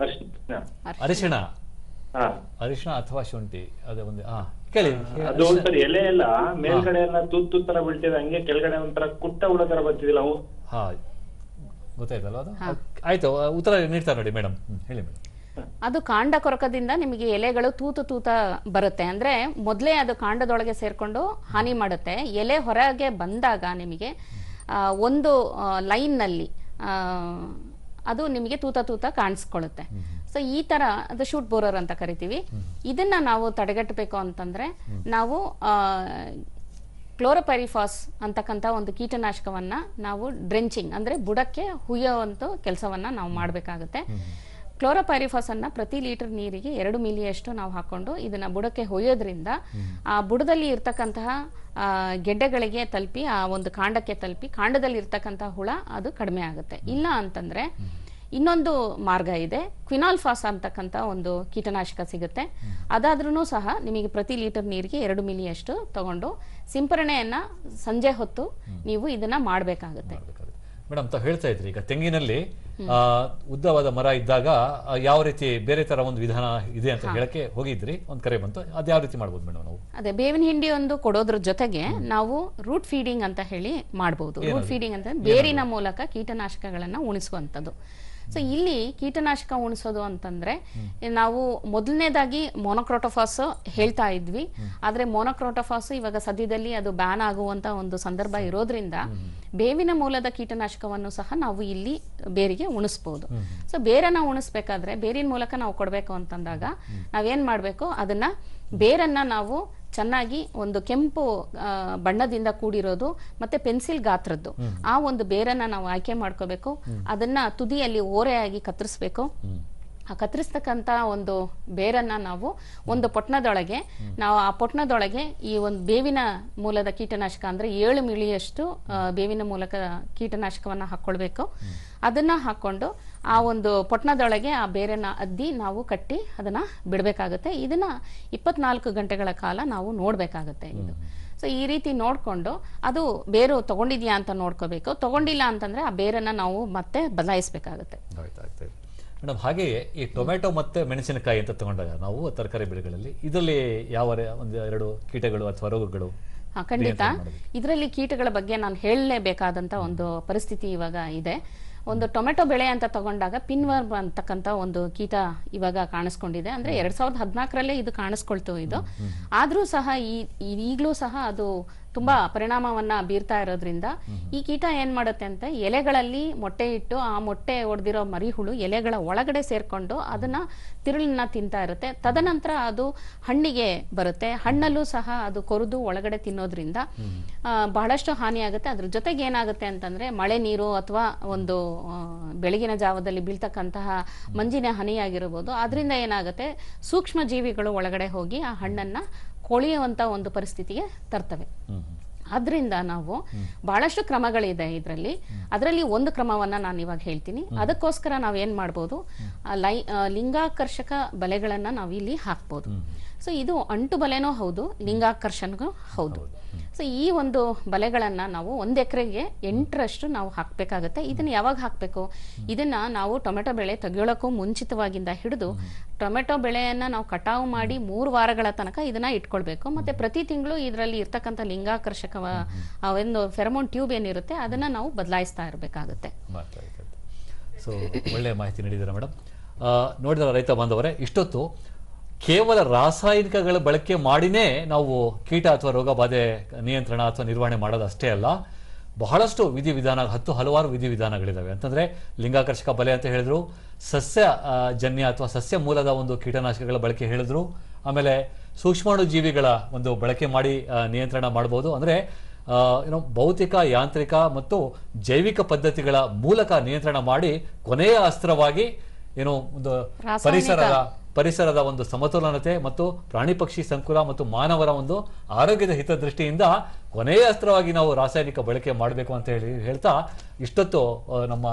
ಹರ್ಷ ಅರಿಶಿಣ. ಹಾ. ಅರಿಶಿಣ ಅಥವಾ ಶುಂಠಿ ಅದೇ ಒಂದು. ಹಾ ಕೇಳಿ. ಅದು ಒಂದ್ಸರಿ ಎಲೆ ಎಲ್ಲ ಮೇಲ್ಗಡೆ ಎಲ್ಲ ತುತ್ತು ತರ ಬೀಳ್ತಿದೆ ಹಂಗೆ ಕೆಳಗಡೆ ಒಂಥರ ಕುಟ್ಟ ಹುಳ ತರ ಬರ್ತಿದಿಲ್ಲ ಅವು. ಹಾ ಗೊತ್ತಾಯ್ತಲ್ವ ಅದು? ಆಯ್ತು ಉತ್ತರ ನೀಡ್ತಾರೆ ನೋಡಿ ಮೇಡಮ್. ಹೇಳಿ ಮೇಡಮ್. ಅದು ಕಾಂಡ ಕೊರಕದಿಂದ ನಿಮಗೆ ಎಲೆಗಳು ತೂತು ತೂತ ಬರುತ್ತೆ. ಅಂದ್ರೆ ಮೊದಲೇ ಅದು ಕಾಂಡದೊಳಗೆ ಸೇರ್ಕೊಂಡು ಹಾನಿ ಮಾಡುತ್ತೆ. ಎಲೆ ಹೊರಗೆ ಬಂದಾಗ ನಿಮಗೆ ಆ, ಒಂದು ಲೈನ್ನಲ್ಲಿ ಅದು ನಿಮಗೆ ತೂತ ತೂತ ಕಾಣಿಸ್ಕೊಳ್ಳುತ್ತೆ. ಸೊ ಈ ತರ ಅದು ಶೂಟ್ ಬೋರರ್ ಅಂತ ಕರಿತೀವಿ. ಇದನ್ನ ನಾವು ತಡೆಗಟ್ಟಬೇಕು ಅಂತಂದ್ರೆ ನಾವು ಕ್ಲೋರಪೈರಿಫಾಸ್ ಅಂತಕ್ಕಂಥ ಒಂದು ಕೀಟನಾಶಕವನ್ನ ನಾವು ಡ್ರೆಂಚಿಂಗ್ ಅಂದ್ರೆ ಬುಡಕ್ಕೆ ಹುಯ್ಯುವಂತ ಕೆಲಸವನ್ನ ನಾವು ಮಾಡಬೇಕಾಗುತ್ತೆ. ಕ್ಲೋರೋಪೈರಿಫಾಸ್ ಅನ್ನ ಪ್ರತಿ ಲೀಟರ್ ನೀರಿಗೆ ಎರಡು ಮಿಲಿಯಷ್ಟು ನಾವು ಹಾಕೊಂಡು ಇದನ್ನ ಬುಡಕ್ಕೆ ಹೊಯ್ಯೋದ್ರಿಂದ ಆ ಬುಡದಲ್ಲಿ ಇರ್ತಕ್ಕಂತಹ ಗೆಡ್ಡೆಗಳಿಗೆ ತಲುಪಿ ಆ ಒಂದು ಕಾಂಡಕ್ಕೆ ತಲುಪಿ ಕಾಂಡದಲ್ಲಿ ಇರ್ತಕ್ಕಂತಹ ಹುಳ ಅದು ಕಡಿಮೆ ಆಗುತ್ತೆ. ಇಲ್ಲ ಅಂತಂದ್ರೆ ಇನ್ನೊಂದು ಮಾರ್ಗ ಇದೆ. ಕ್ವಿನಾಲ್ಫಾಸ್ ಅಂತಕ್ಕಂಥ ಒಂದು ಕೀಟನಾಶಕ ಸಿಗುತ್ತೆ. ಅದಾದ್ರೂ ಸಹ ನಿಮಗೆ ಪ್ರತಿ ಲೀಟರ್ ನೀರಿಗೆ ಎರಡು ಮಿಲಿಯಷ್ಟು ತಗೊಂಡು ಸಿಂಪರಣೆಯನ್ನ ಸಂಜೆ ಹೊತ್ತು ನೀವು ಇದನ್ನ ಮಾಡಬೇಕಾಗುತ್ತೆ. ಮಾಡ್ಬೇಕಾಗುತ್ತೆ. ಮೇಡಮ್ ತಾವು ಹೇಳ್ತಾ ಇದ್ರಿ ಈಗ ತೆಂಗಿನಲ್ಲಿ ಉದ್ದವಾದ ಮರ ಇದ್ದಾಗ ಯಾವ ರೀತಿ ಬೇರೆ ತರ ಒಂದು ವಿಧಾನ ಇದೆ ಅಂತ ಹೇಳಕ್ಕೆ ಹೋಗಿದ್ರಿ? ಒಂದ್ ಕರೆ ಬಂತು. ಅದ್ ಯಾವ ರೀತಿ ಮಾಡ್ಬೋದು ಮೇಡಮ್ ನಾವು? ಅದೇ ಬೇವಿನ ಹಿಂಡಿ ಒಂದು ಕೊಡೋದ್ರ ಜೊತೆಗೆ ನಾವು ರೂಟ್ ಫೀಡಿಂಗ್ ಅಂತ ಹೇಳಿ ಮಾಡಬಹುದು ರೂಟ್ ಫೀಡಿಂಗ್ ಅಂತ ಬೇರಿನ ಮೂಲಕ ಕೀಟನಾಶಕಗಳನ್ನ ಉಣಿಸುವಂಥದ್ದು. ಸೊ ಇಲ್ಲಿ ಕೀಟನಾಶಕ ಉಣಿಸೋದು ಅಂತಂದ್ರೆ, ನಾವು ಮೊದಲನೇದಾಗಿ ಮೊನೊಕ್ರೋಟೋಫಾಸ್ ಹೇಳ್ತಾ ಇದ್ವಿ. ಆದ್ರೆ ಮೊನೊಕ್ರೋಟೋಫಾಸ್ ಇವಾಗ ಸದ್ಯದಲ್ಲಿ ಅದು ಬ್ಯಾನ್ ಆಗುವಂತ ಒಂದು ಸಂದರ್ಭ ಇರೋದ್ರಿಂದ ಬೇವಿನ ಮೂಲದ ಕೀಟನಾಶಕವನ್ನು ಸಹ ನಾವು ಇಲ್ಲಿ ಬೇರಿಗೆ ಉಣಿಸ್ಬೋದು. ಸೊ ಬೇರನ್ನ ಉಣಿಸ್ಬೇಕಾದ್ರೆ, ಬೇರಿನ ಮೂಲಕ ನಾವು ಕೊಡಬೇಕು ಅಂತಂದಾಗ ನಾವೇನ್ ಮಾಡಬೇಕು? ಅದನ್ನ ಬೇರನ್ನ ನಾವು ಚೆನ್ನಾಗಿ ಒಂದು ಕೆಂಪು ಬಣ್ಣದಿಂದ ಕೂಡಿರೋದು ಮತ್ತೆ ಪೆನ್ಸಿಲ್ ಗಾತ್ರದ್ದು. ಆ ಒಂದು ಬೇರನ್ನ ನಾವು ಆಯ್ಕೆ ಮಾಡ್ಕೋಬೇಕು. ಅದನ್ನ ತುದಿಯಲ್ಲಿ ಓರೆಯಾಗಿ ಕತ್ತರಿಸ್ಬೇಕು. ಆ ಕತ್ತರಿಸ್ತಕ್ಕಂತ ಒಂದು ಬೇರನ್ನ ನಾವು ಒಂದು ಪೊಟ್ಣದೊಳಗೆ ನಾವು ಆ ಪೊಟ್ಣದೊಳಗೆ ಈ ಒಂದು ಬೇವಿನ ಮೂಲದ ಕೀಟನಾಶಕ ಅಂದ್ರೆ ಏಳು ಮಿಳಿಯಷ್ಟು ಬೇವಿನ ಮೂಲಕ ಕೀಟನಾಶಕವನ್ನ ಹಾಕೊಳ್ಬೇಕು. ಅದನ್ನ ಹಾಕೊಂಡು ಆ ಒಂದು ಪೊಟ್ಣದೊಳಗೆ ಆ ಬೇರನ್ನ ಅದ್ದಿ ನಾವು ಕಟ್ಟಿ ಅದನ್ನ ಬಿಡಬೇಕಾಗುತ್ತೆ. ಇದನ್ನ ಇಪ್ಪತ್ನಾಲ್ಕು ಗಂಟೆಗಳ ಕಾಲ ನಾವು ನೋಡ್ಬೇಕಾಗುತ್ತೆ ಇದು. ಸೊ ಈ ರೀತಿ ನೋಡ್ಕೊಂಡು ಅದು ಬೇರು ತಗೊಂಡಿದ್ಯಾ ಅಂತ ನೋಡ್ಕೋಬೇಕು. ತಗೊಂಡಿಲ್ಲ ಅಂತಂದ್ರೆ ಆ ಬೇರನ್ನ ನಾವು ಮತ್ತೆ ಬದಲಾಯಿಸಬೇಕಾಗುತ್ತೆ. ಮೇಡಮ್ ಹಾಗೆಯೇ ಈ ಟೊಮೆಟೊ ಮತ್ತೆ ಮೆಣಸಿನಕಾಯಿ ಅಂತ ತಗೊಂಡಾಗ ನಾವು ತರಕಾರಿ ಬೆಳೆಗಳಲ್ಲಿ ಇದರಲ್ಲಿ ಯಾವ ಒಂದು ಎರಡು ಕೀಟಗಳು ಅಥವಾ ರೋಗಗಳು ಹಾ, ಖಂಡಿತ. ಇದರಲ್ಲಿ ಕೀಟಗಳ ಬಗ್ಗೆ ನಾನು ಹೇಳಲೇಬೇಕಾದಂತ ಒಂದು ಪರಿಸ್ಥಿತಿ ಇವಾಗ ಇದೆ. ಒಂದು ಟೊಮೆಟೊ ಬೆಳೆ ಅಂತ ತಗೊಂಡಾಗ ಪಿನ್ವರ್ಮ್ ಅಂತಕ್ಕಂಥ ಒಂದು ಕೀಟ ಇವಾಗ ಕಾಣಿಸ್ಕೊಂಡಿದೆ. ಅಂದ್ರೆ ಎರಡ್ ಸಾವಿರದ ಹದಿನಾಲ್ಕರಲ್ಲೇ ಇದು ಕಾಣಿಸ್ಕೊಳ್ತು ಇದು. ಆದ್ರೂ ಸಹ ಈ- ಈಗ್ಲೂ ಸಹ ಅದು ತುಂಬಾ ಪರಿಣಾಮವನ್ನ ಬೀರ್ತಾ ಇರೋದ್ರಿಂದ ಈ ಕೀಟ ಏನ್ ಮಾಡುತ್ತೆ ಅಂತ ಎಲೆಗಳಲ್ಲಿ ಮೊಟ್ಟೆ ಇಟ್ಟು ಆ ಮೊಟ್ಟೆ ಒಡೆದಿರೋ ಮರಿಹುಳು ಎಲೆಗಳ ಒಳಗಡೆ ಸೇರ್ಕೊಂಡು ಅದನ್ನ ತಿರುಳನ್ನ ತಿಂತಾ ಇರುತ್ತೆ. ತದನಂತರ ಅದು ಹಣ್ಣಿಗೆ ಬರುತ್ತೆ. ಹಣ್ಣಲ್ಲೂ ಸಹ ಅದು ಕೊರಿದು ಒಳಗಡೆ ತಿನ್ನೋದ್ರಿಂದ ಬಹಳಷ್ಟು ಹಾನಿಯಾಗುತ್ತೆ ಅದ್ರ ಜೊತೆಗೆ ಏನಾಗುತ್ತೆ ಅಂತಂದ್ರೆ ಮಳೆ ನೀರು ಅಥವಾ ಒಂದು ಬೆಳಗಿನ ಜಾವದಲ್ಲಿ ಬೀಳ್ತಕ್ಕಂತಹ ಮಂಜಿನ ಹನಿಯಾಗಿರಬಹುದು ಅದರಿಂದ ಏನಾಗುತ್ತೆ ಸೂಕ್ಷ್ಮ ಜೀವಿಗಳು ಒಳಗಡೆ ಹೋಗಿ ಆ ಹಣ್ಣನ್ನ ಕೊಳೆಯುವಂತ ಒಂದು ಪರಿಸ್ಥಿತಿಗೆ ತರ್ತವೆ. ಆದ್ರಿಂದ ನಾವು ಬಹಳಷ್ಟು ಕ್ರಮಗಳಿದೆ ಇದರಲ್ಲಿ. ಅದರಲ್ಲಿ ಒಂದು ಕ್ರಮವನ್ನ ನಾನು ಇವಾಗ ಹೇಳ್ತೀನಿ. ಅದಕ್ಕೋಸ್ಕರ ನಾವೇನ್ ಮಾಡ್ಬೋದು ಲೈ ಲಿಂಗಾಕರ್ಷಕ ಬಲೆಗಳನ್ನ ನಾವು ಇಲ್ಲಿ ಹಾಕ್ಬೋದು ಸೊ ಇದು ಅಂಟು ಬಲೆನೂ ಹೌದು ಲಿಂಗಾಕರ್ಷಣೆಗೂ ಹೌದು. ಸೊ ಈ ಒಂದು ಬಲೆಗಳನ್ನ ನಾವು ಒಂದು ಎಕರೆಗೆ ಎಂಟರಷ್ಟು ನಾವು ಹಾಕ್ಬೇಕಾಗತ್ತೆ. ಇದನ್ನ ಯಾವಾಗ ಹಾಕ್ಬೇಕು? ಇದನ್ನ ನಾವು ಟೊಮೆಟೊ ಬೆಳೆ ತೆಗೆಯೋಳಕ್ಕೂ ಮುಂಚಿತವಾಗಿಂದ ಹಿಡಿದು ಟೊಮೆಟೊ ಬೆಳೆಯನ್ನ ನಾವು ಕಟಾವು ಮಾಡಿ ಮೂರು ವಾರಗಳ ತನಕ ಇದನ್ನ ಇಟ್ಕೊಳ್ಬೇಕು. ಮತ್ತೆ ಪ್ರತಿ ತಿಂಗಳು ಇದರಲ್ಲಿ ಇರ್ತಕ್ಕಂತ ಲಿಂಗಾಕರ್ಷಕ ಒಂದು ಫೆರಮೋನ್ ಟ್ಯೂಬ್ ಏನಿರುತ್ತೆ ಅದನ್ನ ನಾವು ಬದಲಾಯಿಸ್ತಾ ಇರಬೇಕಾಗುತ್ತೆ. ಸೊ ಒಳ್ಳೆಯ ಮಾಹಿತಿ ನೀಡಿದ್ದೀರಾ ಮೇಡಮ್. ನೋಡಿದ ರೈತ ಬಾಂಧವರೇ ಇಷ್ಟೊತ್ತು ಕೇವಲ ರಾಸಾಯನಿಕಗಳ ಬಳಕೆ ಮಾಡಿನೇ ನಾವು ಕೀಟ ಅಥವಾ ರೋಗ ಬಾಧೆ ನಿಯಂತ್ರಣ ಅಥವಾ ನಿರ್ವಹಣೆ ಮಾಡೋದು ಅಷ್ಟೇ ಅಲ್ಲ ಬಹಳಷ್ಟು ವಿಧಿವಿಧಾನ ಹತ್ತು ಹಲವಾರು ವಿಧಿವಿಧಾನಗಳಿದ್ದಾವೆ ಅಂತಂದ್ರೆ ಲಿಂಗಾಕರ್ಷಕ ಬಲೆ ಅಂತ ಹೇಳಿದ್ರು ಸಸ್ಯ ಜನ್ಯ ಅಥವಾ ಸಸ್ಯ ಮೂಲದ ಒಂದು ಕೀಟನಾಶಕಗಳ ಬಳಕೆ ಹೇಳಿದ್ರು ಆಮೇಲೆ ಸೂಕ್ಷ್ಮಾಣು ಜೀವಿಗಳ ಒಂದು ಬಳಕೆ ಮಾಡಿ ನಿಯಂತ್ರಣ ಮಾಡಬಹುದು ಅಂದ್ರೆ ಏನೋ ಭೌತಿಕ ಯಾಂತ್ರಿಕ ಮತ್ತು ಜೈವಿಕ ಪದ್ಧತಿಗಳ ಮೂಲಕ ನಿಯಂತ್ರಣ ಮಾಡಿ ಕೊನೆಯ ಅಸ್ತ್ರವಾಗಿ ಏನೋ ಒಂದು ಪರಿಸರದ ಪರಿಸರದ ಒಂದು ಸಮತೋಲನತೆ ಮತ್ತು ಪ್ರಾಣಿ ಪಕ್ಷಿ ಸಂಕುಲ ಮತ್ತು ಮಾನವರ ಒಂದು ಆರೋಗ್ಯದ ಹಿತದೃಷ್ಟಿಯಿಂದ ಕೊನೆಯ ಅಸ್ತ್ರವಾಗಿ ನಾವು ರಾಸಾಯನಿಕ ಬಳಕೆ ಮಾಡಬೇಕು ಅಂತ ಹೇಳಿ ಹೇಳ್ತಾ ಇಷ್ಟೊತ್ತು ನಮ್ಮ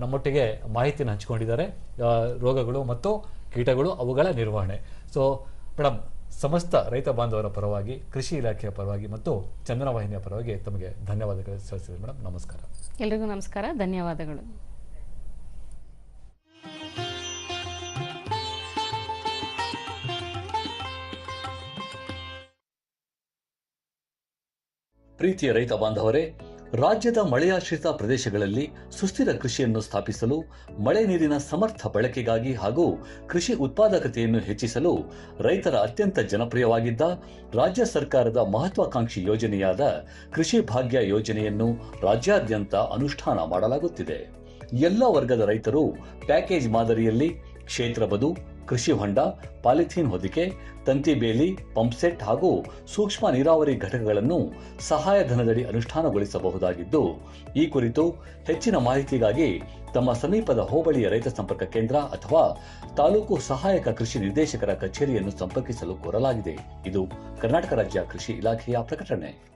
ನಮ್ಮೊಟ್ಟಿಗೆ ಮಾಹಿತಿಯನ್ನು ಹಂಚಿಕೊಂಡಿದ್ದಾರೆ. ರೋಗಗಳು ಮತ್ತು ಕೀಟಗಳು ಅವುಗಳ ನಿರ್ವಹಣೆ. ಸೊ ಮೇಡಮ್ ಸಮಸ್ತ ರೈತ ಬಾಂಧವರ ಪರವಾಗಿ, ಕೃಷಿ ಇಲಾಖೆಯ ಪರವಾಗಿ ಮತ್ತು ಚಂದನ ವಾಹಿನಿಯ ಪರವಾಗಿ ತಮಗೆ ಧನ್ಯವಾದಗಳು ಸಲ್ಲಿಸಿದೆ ಮೇಡಮ್ ನಮಸ್ಕಾರ. ಎಲ್ರಿಗೂ ನಮಸ್ಕಾರ. ಧನ್ಯವಾದಗಳು. ಪ್ರೀತಿಯ ರೈತ ಬಾಂಧವರೇ, ರಾಜ್ಯದ ಮಳೆಯಾಶ್ರಿತ ಪ್ರದೇಶಗಳಲ್ಲಿ ಸುಸ್ಥಿರ ಕೃಷಿಯನ್ನು ಸ್ಥಾಪಿಸಲು, ಮಳೆ ನೀರಿನ ಸಮರ್ಥ ಬಳಕೆಗಾಗಿ ಹಾಗೂ ಕೃಷಿ ಉತ್ಪಾದಕತೆಯನ್ನು ಹೆಚ್ಚಿಸಲು ರೈತರ ಅತ್ಯಂತ ಜನಪ್ರಿಯವಾಗಿದ್ದ ರಾಜ್ಯ ಸರ್ಕಾರದ ಮಹತ್ವಾಕಾಂಕ್ಷಿ ಯೋಜನೆಯಾದ ಕೃಷಿ ಭಾಗ್ಯ ಯೋಜನೆಯನ್ನು ರಾಜ್ಯಾದ್ಯಂತ ಅನುಷ್ಠಾನ ಮಾಡಲಾಗುತ್ತಿದೆ. ಎಲ್ಲ ವರ್ಗದ ರೈತರು ಪ್ಯಾಕೇಜ್ ಮಾದರಿಯಲ್ಲಿ ಕ್ಷೇತ್ರ ಬದು ಕೃಷಿ ಹೊಂಡ, ಪಾಲಿಥೀನ್ ಹೊದಿಕೆ, ತಂತಿ ಬೇಲಿ ಪಂಪ್ಸೆಟ್ ಹಾಗೂ ಸೂಕ್ಷ್ಮ ನೀರಾವರಿ ಘಟಕಗಳನ್ನು ಸಹಾಯಧನದಡಿ ಅನುಷ್ಠಾನಗೊಳಿಸಬಹುದಾಗಿದ್ದು, ಈ ಕುರಿತು ಹೆಚ್ಚಿನ ಮಾಹಿತಿಗಾಗಿ ತಮ್ಮ ಸಮೀಪದ ಹೋಬಳಿಯ ರೈತ ಸಂಪರ್ಕ ಕೇಂದ್ರ ಅಥವಾ ತಾಲೂಕು ಸಹಾಯಕ ಕೃಷಿ ನಿರ್ದೇಶಕರ ಕಚೇರಿಯನ್ನು ಸಂಪರ್ಕಿಸಲು ಕೋರಲಾಗಿದೆ. ಇದು ಕರ್ನಾಟಕ ರಾಜ್ಯ ಕೃಷಿ ಇಲಾಖೆಯ ಪ್ರಕಟಣೆ.